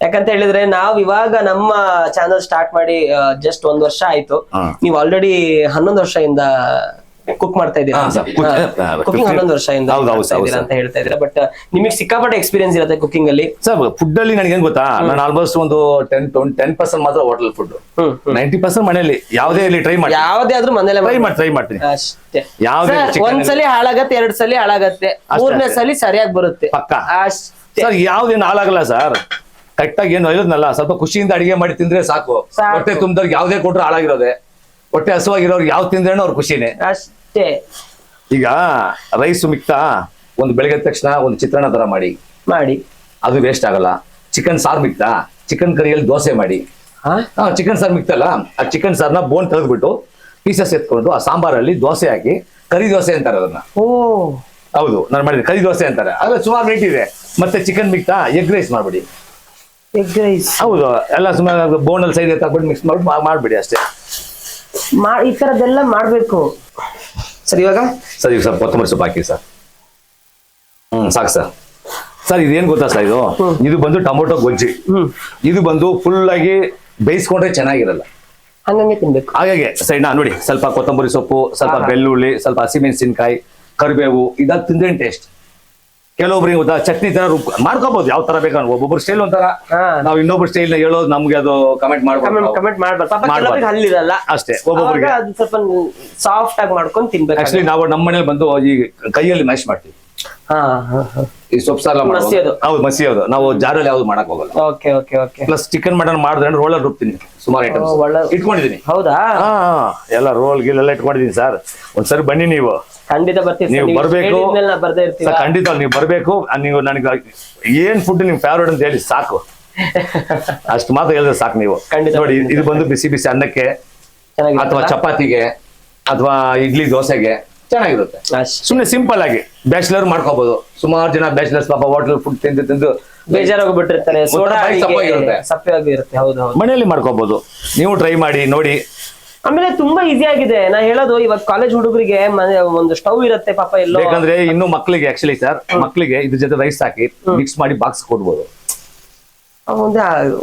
ಯಾಕಂತ ಹೇಳಿದ್ರೆ ನಾವ್ ಇವಾಗ ನಮ್ಮ ಚಾನಲ್ ಸ್ಟಾರ್ಟ್ ಮಾಡಿ ಜಸ್ಟ್ ಒಂದ್ ವರ್ಷ ಆಯ್ತು. ನೀವು ಆಲ್ರೆಡಿ ಹನ್ನೊಂದು ವರ್ಷದಿಂದ ಕುಕ್ ಮಾಡ್ತಾ ಇದ್ದೀರಾ ಕುಕಿಂಗ್ ಹನ್ನೊಂದು ವರ್ಷದಿಂದ. ಅಂತ ಹೇಳ್ತಾ ಇದ್ದೀರಾ ಬಟ್ ನಿಮಗೆ ಸಿಕ್ಕಾಪಟ್ಟೆ ಎಕ್ಸ್ಪೀರಿಯನ್ಸ್ ಇರುತ್ತೆ ಕುಕಿಂಗ್ ಅಲ್ಲಿ? ಸರ್ ಫುಡ್ ಅಲ್ಲಿ ನನಗೆ ಏನ್ ಗೊತ್ತಾ? ನಾನು ಆಲ್ಮೋಸ್ಟ್ ಒಂದು ಟೆನ್ ಟೆನ್ ಪರ್ಸೆಂಟ್ ಮಾತ್ರ ಹೋಟೆಲ್ ಫುಡ್. ನೈಂಟಿ ಪರ್ಸೆಂಟ್ ಮನೆಯಲ್ಲಿ. ಯಾವುದೇ ಇಲ್ಲಿ ಟ್ರೈ ಮಾಡಿ ಯಾವ್ದೇ ಆದ್ರೂ ಮನೇಲೆ ಟ್ರೈ ಮಾಡಿ ಟ್ರೈ ಮಾಡ್ತೀನಿ. ಅಷ್ಟೇ. ಯಾವ್ದೇ ಒಂದ್ಸಲಿ ಹಾಳಾಗತ್ತೆ ಎರಡ್ ಸಲ ಹಾಳಾಗತ್ತೆ. ಮೂರನೇ. ಸಲಿ ಸರಿಯಾಗಿ ಬರುತ್ತೆ. ಪಕ್ಕ. ಸರ್ ಯಾವ್ದೇನು ಹಾಳಾಗಲ್ಲ ಸರ್. ಕರೆಕ್ಟಾಗಿ ಏನು ಹೇಳೋದ್ನಲ್ಲ ಸ್ವಲ್ಪ ಖುಷಿಯಿಂದ ಅಡಿಗೆ ಮಾಡಿ ತಿಂದ್ರೆ ಸಾಕು. ಹೊಟ್ಟೆ ತುಂಬ್ದವ್ರಿಗೆ ಯಾವ್ದೇ ಕೊಟ್ರು ಹಾಳಾಗಿರೋದೆ. ಹೊಟ್ಟೆ ಹಸುವಾಗಿರೋರು ಯಾವ್ದು ತಿಂದ್ರೇನೋ ಅವ್ರ ಖುಷಿನೇ. ಅಷ್ಟೇ. ಈಗ ರೈಸ್ ಮಿಕ್ತಾ ಒಂದು ಬೆಳಗ್ಗೆ ತಕ್ಷಣ ಒಂದು ಚಿತ್ರಾನ್ನ ತರ ಮಾಡಿ. ಮಾಡಿ. ಅದು ವೇಸ್ಟ್ ಆಗಲ್ಲ. ಚಿಕನ್ ಸಾರು ಮಿಕ್ತಾ. ಚಿಕನ್ ಕರಿಯಲ್ಲಿ ದೋಸೆ ಮಾಡಿ. ಚಿಕನ್ ಸಾರು ಮಿಕ್ತಲ್ಲ ಆ ಚಿಕನ್ ಸಾರ್ನ ಬೋನ್ ತೆಗೆದ್ಬಿಟ್ಟು ಪೀಸಸ್ ಎತ್ಕೊಂಡು ಆ ಸಾಂಬಾರಲ್ಲಿ ದೋಸೆ ಹಾಕಿ ಕರಿ ದೋಸೆ ಅಂತಾರೆ ಅದನ್ನ. ಓ. ಹೌದು ನಾನು ಮಾಡಿದ್ರೆ ಕರಿ ದೋಸೆ ಅಂತಾರೆ. ಅದ್ರ ಸುಮಾರು ರೇಟ್ ಇದೆ. ಮತ್ತೆ ಚಿಕನ್ ಮಿಕ್ತಾ ಎಗ್ ರೈಸ್ ಮಾಡ್ಬಿಡಿ. ಎಗ್ ರೈಸ್ ಹೌದು ಎಲ್ಲ ಸುಮಾರು ಬೋನಲ್ಲಿ ಸೈಡ್ ಎತ್ತಾಕ್ಬಿಟ್ಟು ಮಿಕ್ಸ್ ಮಾಡಿ ಮಾಡ್ಬಿಡಿ ಅಷ್ಟೇ. ಈ ತರದೆಲ್ಲ ಮಾಡ್ಬೇಕು. ಸರಿ ಇವಾಗ? ಸರ್ ಈಗ ಸ್ವಲ್ಪ ಕೊತ್ತಂಬರಿ ಸೊಪ್ಪು ಹಾಕಿ ಸರ್. ಹ್ಮ್ ಸಾಕು ಸರ್. ಸರ್ ಇದೇನ್ ಗೊತ್ತಾ ಸರ್ ಇದು? ಇದು ಬಂದು ಟೊಮೊಟೊ ಗೊಜ್ಜಿ. ಇದು ಬಂದು ಫುಲ್ ಆಗಿ ಬೇಯಿಸ್ಕೊಂಡ್ರೆ ಚೆನ್ನಾಗಿರಲ್ಲ. ಹಂಗಂಗೆ ತಿನ್ಬೇಕು. ಹಾಗಾಗಿ ಸೈಡ್ ನೋಡಿ. ಸ್ವಲ್ಪ ಕೊತ್ತಂಬರಿ ಸೊಪ್ಪು ಸ್ವಲ್ಪ. ಬೆಳ್ಳುಳ್ಳಿ ಸ್ವಲ್ಪ ಹಸಿಮೆಣಸಿನ್ಕಾಯಿ ಕರಿಬೇವು ಇದಾಗ ತಿಂದ್ರೆ ಟೇಸ್ಟ್ ಕೆಲವೊಬ್ರಿಗೆ ಗೊತ್ತಾ ಚಟ್ನಿ ತರ ರುಬ್ ಮಾಡ್ಕೋಬಹುದು ಯಾವ ತರ ಬೇಕಂದ್ರೆ ಒಬ್ಬೊಬ್ರು ಸ್ಟೈಲ್ ಒಂಥರ ಹಾ. ನಾವು ಇನ್ನೊಬ್ರು ಸ್ಟೈಲ್ನ ಹೇಳೋದು ನಮ್ಗೆ ಅದು ಕಮೆಂಟ್ ಕಮೆಂಟ್ ಮಾಡ್ಬೋದು ಕಮೆಂಟ್ ಮಾಡ್ಬಾರ್ದು ಪಾಪ ಮಾಡ್ಬಾರ್ದು. ಕೆಲವರಿಗೆ ಹಲ್ಲಿರಲ್ಲ ಅಷ್ಟೇ, ಒಬ್ಬೊಬ್ರಿಗೆ. ಅದು ಸ್ವಲ್ಪ ಸಾಫ್ಟ್ ಆಗಿ ಮಾಡ್ಕೊಂಡು ತಿನ್ಬೇಕು ಆಕ್ಚುಲಿ ನಾವು ನಮ್ಮ ಮನೇಲಿ ಬಂದು ಈ ಕೈಯಲ್ಲಿ ಮ್ಯಾಶ್ ಮಾಡ್ತೀವಿ ಹಾ ಹಾ ಹಾ. ಈ ಸೊಪ್ಪು ಸಾಲ ಮಸಿಯೋದು. ಹೌದು ಮಸಿಯೋದು. ನಾವು ಜಾರಲ್ಲಿ ಯಾವ್ದು ಮಾಡಕ್ ಹೋಗಲ್ಲ. Okay okay okay. Plus chicken mutton ಮಾಡಿದ್ರೆ ರೋಲರ್ ರುಬ್ತೀನಿ. ಸುಮಾರು ಓ, ಒಳ್ಳೆ- ಇಟ್ಕೊಂಡಿದ್ದೀನಿ ಹೌದಾ? ಹಾ ಎಲ್ಲ ರೋಲ್ ಗಿಲ್ ಎಲ್ಲ ಇಟ್ಕೊಂಡಿದ್ದೀನಿ ಸರ್. ಒಂದ್ಸರಿ ಬನ್ನಿ ನೀವು. ಖಂಡಿತ ಬರ್ತೀವಿ ನೀವು ಬರ್ಬೇಕು. ನಾ ಬರ್ದೇ ಇರ್ತೀವಿ ಸರ್ ಖಂಡಿತ ನೀವು ಬರ್ಬೇಕು. ಆ, ನೀವು ನನಗೆ ಏನ್ ಫುಡ್ ನಿಮ್ ಫೇವ್ರೇಟ್ ಅಂತ ಹೇಳಿ ಸಾಕು. [LAUGHS] ಅಷ್ಟು ಮಾತ್ರ ಹೇಳಿದ್ರೆ ಸಾಕು ನೀವು. ಖಂಡಿತ ನೋಡಿ ಇದು ಬಂದು ಬಿಸಿ ಬಿಸಿ ಅನ್ನಕ್ಕೆ ಅಥವಾ? ಚಪಾತಿಗೆ ಅಥವಾ ಇಡ್ಲಿ ದೋಸೆಗೆ ಚೆನ್ನಾಗಿರುತ್ತೆ. ಸುಮ್ಮನೆ ಸಿಂಪಲ್ ಆಗಿ ಬ್ಯಾಚುಲರ್ ಮಾಡ್ಕೋಬಹುದು ಸುಮಾರು ಜನ ಬ್ಯಾಚುಲರ್ಸ್ ಪಾಪ ಹೋಟೆಲ್ ಫುಡ್ ತಿಂದು ತಿಂದು ಬೇಜಾರಾಗ್ಬಿಟ್ಟಿರ್ತಾರೆ ಹೌದು ಮನೆಯಲ್ಲಿ ಮಾಡ್ಕೋಬಹುದು ನೀವು ಟ್ರೈ ಮಾಡಿ ನೋಡಿ. ಆಮೇಲೆ ತುಂಬಾ ಈಸಿ ಆಗಿದೆ. ನಾ ಹೇಳೋದು ಇವಾಗ ಕಾಲೇಜ್ ಹುಡುಗರಿಗೆ ಒಂದು ಸ್ಟವ್ ಇರುತ್ತೆ ಪಾಪ ಎಲ್ಲ. ಯಾಕಂದ್ರೆ ಇನ್ನು ಮಕ್ಕಳಿಗೆ ಆಕ್ಚುಲಿ ಸರ್ ಮಕ್ಕಳಿಗೆ ಇದ್ರ ಜೊತೆ ರೈಸ್ ಹಾಕಿ ಮಿಕ್ಸ್ ಮಾಡಿ ಬಾಕ್ಸ್ ಕೊಡ್ಬೋದು.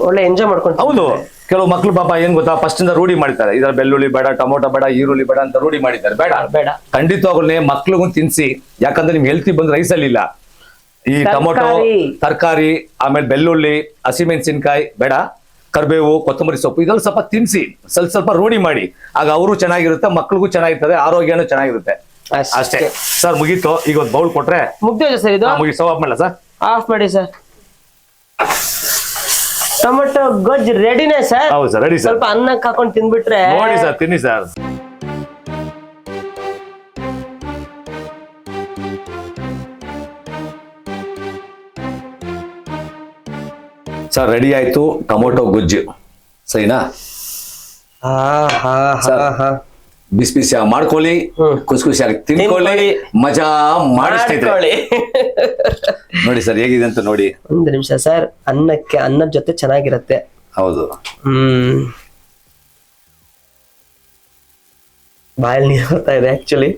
ಒಳ್ಳೆ ಎಂಜಾಯ್ ಮಾಡ್ಕೊಂಡು ಹೌದು. ಕೆಲವು ಮಕ್ಳು ಪಾಪ ಏನ್ ಗೊತ್ತಾ ಫಸ್ಟ್ ಇಂದ ರೂಢಿ ಮಾಡ್ತಾರೆ ಇದ್ರ ಬೆಳ್ಳುಳ್ಳಿ ಬೇಡ ಟೊಮೊಟೊ ಬೇಡ ಈರುಳ್ಳಿ ಬೇಡ ಅಂತ ರೂಢಿ ಮಾಡಿದ್ದಾರೆ. ಬೇಡ. ಬೇಡ ಖಂಡಿತವಾಗ್ಲೇ ಮಕ್ಳಿಗೂ ತಿನ್ಸಿ. ಯಾಕಂದ್ರೆ ನಿಮ್ಗೆ ಹೆಲ್ತಿ ಬಂದ್ ರೈಸ್ ಅಲ್ಲಿ ಇಲ್ಲ. ಈ ಟೊಮೊಟೊ ತರಕಾರಿ ಆಮೇಲೆ ಬೆಳ್ಳುಳ್ಳಿ ಹಸಿಮೆಣಸಿನ್ಕಾಯಿ ಬೇಡ. ಕರ್ಬೇವು ಕೊತ್ತಂಬರಿ ಸೊಪ್ಪು ಇದೆಲ್ಲ ಸ್ವಲ್ಪ ತಿನ್ಸಿ. ಸ್ವಲ್ಪ ಸ್ವಲ್ಪ ರೂಢಿ ಮಾಡಿ. ಆಗ ಅವರು ಚೆನ್ನಾಗಿರುತ್ತೆ ಮಕ್ಳಿಗೂ ಚೆನ್ನಾಗಿರ್ತದೆ ಆರೋಗ್ಯನೂ ಚೆನ್ನಾಗಿರುತ್ತೆ. ಅಷ್ಟೇ. ಸರ್ ಮುಗೀತು. ಈಗ ಒಂದು ಬೌಲ್ ಕೊಟ್ರೆ? ಮುಗ್ದೋಯ್ತು ಸರ್ ಇದು? ಮುಗಿ ಸವಾಪ್ ಮಾಡಲ್ಲ ಸರ್? ಆಫ್ ಮಾಡಿ ಸರ್. ಟೊಮೆಟೊ ಗೊಜ್ ರೆಡಿನೇ ಸರ್. ಹೌದು ಸರ್ ರೆಡಿ ಸರ್. ಸ್ವಲ್ಪ ಅನ್ನಕ್ಕೆ ಹಾಕೊಂಡು ತಿನ್ಬಿಟ್ರೆ ನೋಡಿ ಸರ್ ತಿನ್ನಿ ಸರ್. ಸರ್ ರೆಡಿ ಆಯ್ತು ಟೊಮೊಟೊ ಗೊಜ್ಜು. ಸರಿನಾ? ಹಾ ಹಾ ಹಾ ಹಾ. ಬಿಸಿ ಬಿಸಿಯಾಗಿ ಮಾಡ್ಕೊಳ್ಳಿ. ಖುಷಿ ಖುಷಿಯಾಗಿ ತಿನ್ಕೊಳ್ಳಿ. ಮಜಾ ಮಾಡಿಸ್ತೈತೆ ನೋಡಿ ಸರ್ ಹೇಗಿದೆ ಅಂತ ನೋಡಿ. ಒಂದು ನಿಮಿಷ ಸರ್ ಅನ್ನಕ್ಕೆ ಅನ್ನದ ಜೊತೆ ಚೆನ್ನಾಗಿರತ್ತೆ. ಹೌದು. ಹ್ಮ್. ಬಾಯಲ್ಲಿ ನೀರು ಬರ್ತಾ ಇದೆ ಆಕ್ಚುಲಿ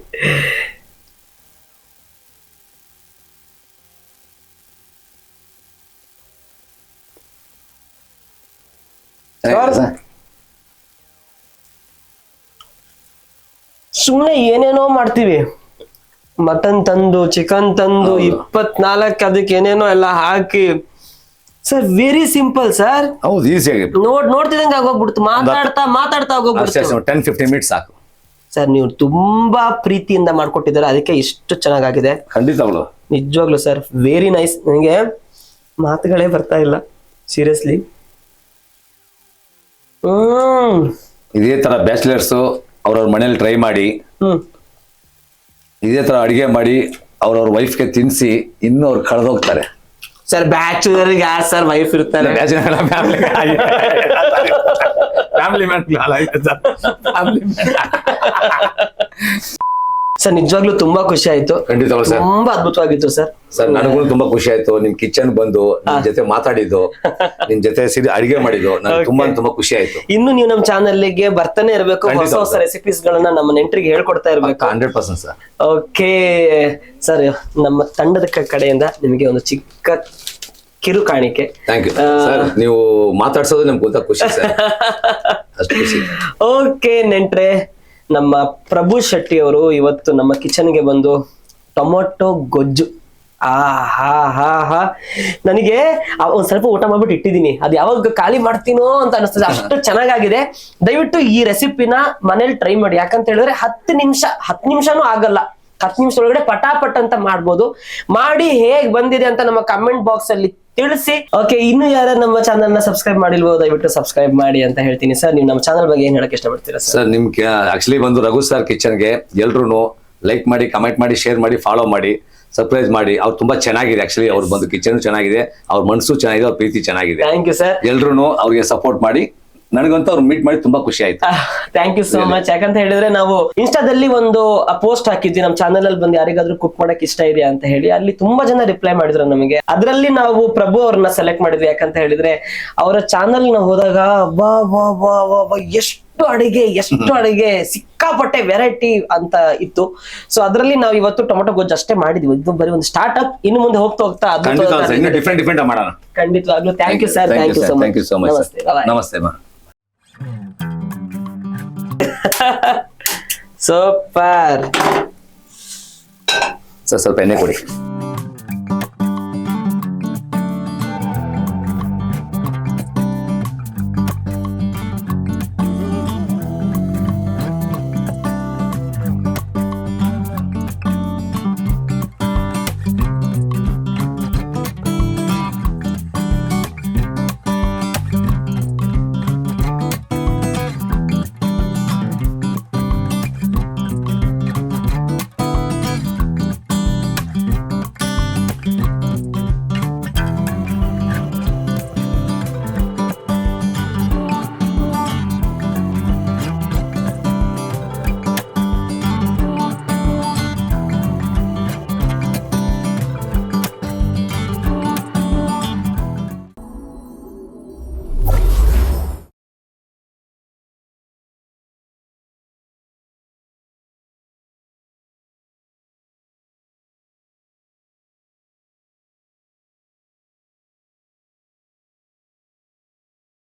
ಸರ್? ಸುಮ್ನೆ ಏನೇನೋ ಮಾಡ್ತೀವಿ. ಮಟನ್ ತಂದು ಚಿಕನ್ ತಂದು. ಇಪ್ಪತ್ನಾಲ್ಕು ಅದಕ್ಕೆ ಏನೇನೋ ಎಲ್ಲ ಹಾಕಿ. Sir very simple sir. ಹೌದು ಈಸಿಯಾಗಿ ನೋಡ್ ನೋಡ್ತಿದಂಗೆ ಆಗೋಗ್ಬಿಡ್ತು. ಮಾತಾಡ್ತಾ ಮಾತಾಡ್ತಾ ಆಗೋಗ್ಬಿಡ್ತು. ಟೆನ್ ಫಿಫ್ಟೀನ್ ಮಿನಿಟ್ಸ್ ಸಾಕು. ಸರ್ ನೀವು ತುಂಬಾ ಪ್ರೀತಿಯಿಂದ ಮಾಡ್ಕೊಟ್ಟಿದ್ದಾರೆ. ಅದಕ್ಕೆ ಇಷ್ಟು ಚೆನ್ನಾಗಾಗಿದೆ. ಖಂಡಿತಗಳು ನಿಜವಾಗ್ಲು ಸರ್ ವೆರಿ ನೈಸ್ ನನಗೆ ಮಾತುಗಳೇ ಬರ್ತಾ ಇಲ್ಲ. Seriously hmm. ಇದೇ ತರ ಬ್ಯಾಚುಲರ್ಸ್ ಅವ್ರವ್ರ ಮನೇಲಿ ಟ್ರೈ ಮಾಡಿ ಇದೇ ತರ ಅಡಿಗೆ ಮಾಡಿ ಅವ್ರವ್ರ ವೈಫ್ಗೆ ತಿನ್ಸಿ ಇನ್ನೂ ಅವ್ರು ಕಳೆದೋಗ್ತಾರೆ. ಸರ್ ಬ್ಯಾಚುಲರ್ ಯಾರು ಸರ್ ವೈಫ್ ಇರ್ತಾರೆ? ಫ್ಯಾಮಿಲಿ ಮ್ಯಾನ್ ಸರ್ ನಿಜವಾಗ್ಲೂ ತುಂಬಾ ಖುಷಿ ಆಯ್ತು. ಖಂಡಿತ ಸರ್. ತುಂಬಾ ಅದ್ಭುತವಾಗಿತ್ತು ಸರ್. ಸರ್ ನನಗೂ ತುಂಬಾ ಖುಷಿ ಆಯ್ತು. ನಿಮ್ ಕಿಚನ್ ಬಂದು ನಿಮ್ ಜೊತೆ ಮಾತಾಡಿದ್ದು ನಿಮ್ ಜೊತೆ ಸೇರಿ ಅಡಿಗೆ ಮಾಡಿದ್ದು ನನಗೆ ತುಂಬಾ ತುಂಬಾ ಖುಷಿ ಆಯ್ತು. ಇನ್ನು ನೀವು ನಮ್ಮ ಚಾನಲ್ಗೆ ಬರ್ತಾನೆ ಇರಬೇಕು. ಹೊಸ ಹೊಸ ರೆಸಿಪೀಸ್ ಗಳನ್ನ ನಮ್ಮ ನೆಂಟರಿಗೆ ಹೇಳ್ಕೊಡ್ತಾ ಇರ್ಬೇಕು. Hundred percent sir. Okay sir ನಮ್ಮ ತಂಡದ ಕಡೆಯಿಂದ ನಿಮಗೆ ಒಂದು ಚಿಕ್ಕ ಕಿರು ಕಾಣಿಕೆ. ಥ್ಯಾಂಕ್ ಯು ಸರ್ ನೀವು ಮಾತಾಡ್ಸೋದು ನಮ್ಗೆ ಗೊತ್ತಾ ಖುಷಿ ಸರ್. [LAUGHS] ಓಕೆ ನೆಂಟ್ರೆ. ನಮ್ಮ ಪ್ರಭು ಶೆಟ್ಟಿ ಅವರು ಇವತ್ತು ನಮ್ಮ ಕಿಚನ್ಗೆ ಬಂದು ಟೊಮೊಟೊ ಗೊಜ್ಜು. ಆ ಹಾ ಹಾ ಹಾ. ನನಗೆ ಒಂದ್ ಸ್ವಲ್ಪ ಊಟ ಮಾಡ್ಬಿಟ್ಟು ಇಟ್ಟಿದ್ದೀನಿ. ಅದು ಯಾವಾಗ ಖಾಲಿ ಮಾಡ್ತೀನೋ ಅಂತ ಅನಿಸ್ತದೆ. ಅಷ್ಟು [LAUGHS] ಚೆನ್ನಾಗಾಗಿದೆ. ದಯವಿಟ್ಟು ಈ ರೆಸಿಪಿನ ಮನೇಲಿ ಟ್ರೈ ಮಾಡಿ. ಯಾಕಂತ ಹೇಳಿದ್ರೆ ಹತ್ತು ನಿಮಿಷ ಹತ್ತು ನಿಮಿಷನೂ ಆಗಲ್ಲ. ಹತ್ತು ನಿಮಿಷ ಒಳಗಡೆ ಪಟಾಪಟ್ ಅಂತ ಮಾಡ್ಬೋದು. ಮಾಡಿ ಹೇಗ್ ಬಂದಿದೆ ಅಂತ ನಮ್ಮ ಕಮೆಂಟ್ ಬಾಕ್ಸ್ ಅಲ್ಲಿ ತಿಳಿಸಿ. ಓಕೆ ಇನ್ನು ಯಾರ ನಮ್ಮ ಚಾನಲ್ನ ಸಬ್ಸ್ಕ್ರೈಬ್ ಮಾಡಿಲ್ವೋ ದಯವಿಟ್ಟು ಸಬ್ಸ್ಕ್ರೈಬ್ ಮಾಡಿ ಅಂತ ಹೇಳ್ತೀನಿ ಸರ್ ನೀವು ನಮ್ಮ ಚಾನಲ್ ಬಗ್ಗೆ ಏನ್ ಹೇಳಕ್ ಇಷ್ಟಪಡ್ತೀರಾ ಸರ್ ಸರ್ ನಿಮ್ ಆಕ್ಚುಲಿ ಬಂದು ರಘು ಸರ್ ಕಿಚನ್ಗೆ ಎಲ್ರು ಲೈಕ್ ಮಾಡಿ ಕಮೆಂಟ್ ಮಾಡಿ ಶೇರ್ ಮಾಡಿ ಫಾಲೋ ಮಾಡಿ ಸರ್ಪ್ರೈಸ್ ಮಾಡಿ. ಅವ್ರು ತುಂಬಾ ಚೆನ್ನಾಗಿದೆ ಆಕ್ಚುಲಿ ಅವ್ರು ಬಂದು ಕಿಚನ್ ಚೆನ್ನಾಗಿದೆ. ಅವ್ರ ಮನಸ್ಸು ಚೆನ್ನಾಗಿದೆ ಅವ್ರ ಪ್ರೀತಿ ಚೆನ್ನಾಗಿದೆ. ಥ್ಯಾಂಕ್ ಯು ಸರ್ ಎಲ್ರು ಅವ್ರಿಗೆ ಸಪೋರ್ಟ್ ಮಾಡಿ. ನನಗಂತೂ ಅವ್ರು ಮೀಟ್ ಮಾಡಿ ತುಂಬಾ ಖುಷಿ ಆಯ್ತು. ಥ್ಯಾಂಕ್ ಯು ಸೋ ಮಚ್ ಯಾಕಂತ ಹೇಳಿದ್ರೆ ನಾವು ಇನ್ಸ್ಟಾದಲ್ಲಿ ಒಂದು ಪೋಸ್ಟ್ ಹಾಕಿದ್ವಿ. ನಮ್ಮ ಚಾನಲ್ ಅಲ್ಲಿ ಬಂದು ಯಾರಿಗಾದ್ರೂ ಕುಕ್ ಮಾಡಕ್ ಇಷ್ಟ ಇದೆಯಾ ಅಂತ ಹೇಳಿ ಅಲ್ಲಿ ತುಂಬಾ ಜನ ರಿಪ್ಲೈ ಮಾಡಿದ್ರು ನಮಗೆ. ಅದರಲ್ಲಿ ನಾವು ಪ್ರಭು ಅವ್ರನ್ನ ಸೆಲೆಕ್ಟ್ ಮಾಡಿದ್ವಿ. ಯಾಕಂತ ಹೇಳಿದ್ರೆ ಅವರ ಚಾನಲ್ನ ಹೋದಾಗ ವಾ ವಾ ವಾ ಎಷ್ಟು ಅಡಿಗೆ ಎಷ್ಟು ಅಡಿಗೆ ಸಿಕ್ಕಾಪಟ್ಟೆ ವೆರೈಟಿ ಅಂತ ಇತ್ತು. ಸೊ ಅದರಲ್ಲಿ ನಾವು ಇವತ್ತು ಟೊಮೆಟೊ ಗೊಜ್ಜು ಅಷ್ಟೇ ಮಾಡಿದ್ವಿ. ಇದು ಬರೀ ಒಂದು ಸ್ಟಾರ್ಟ್ ಅಪ್ ಇನ್ನು ಮುಂದೆ ಹೋಗ್ತಾ ಹೋಗ್ತಾ ಖಂಡಿತ ಖಂಡಿತವಾಗ್ಲೂ. Thank you sir thank you so much ನಮಸ್ತೆ. ನಮಸ್ತೆ ಸೂಪರ್. ಸರ್ ಸ್ವಲ್ಪ ಎಣ್ಣೆ ಕೊಡಿ.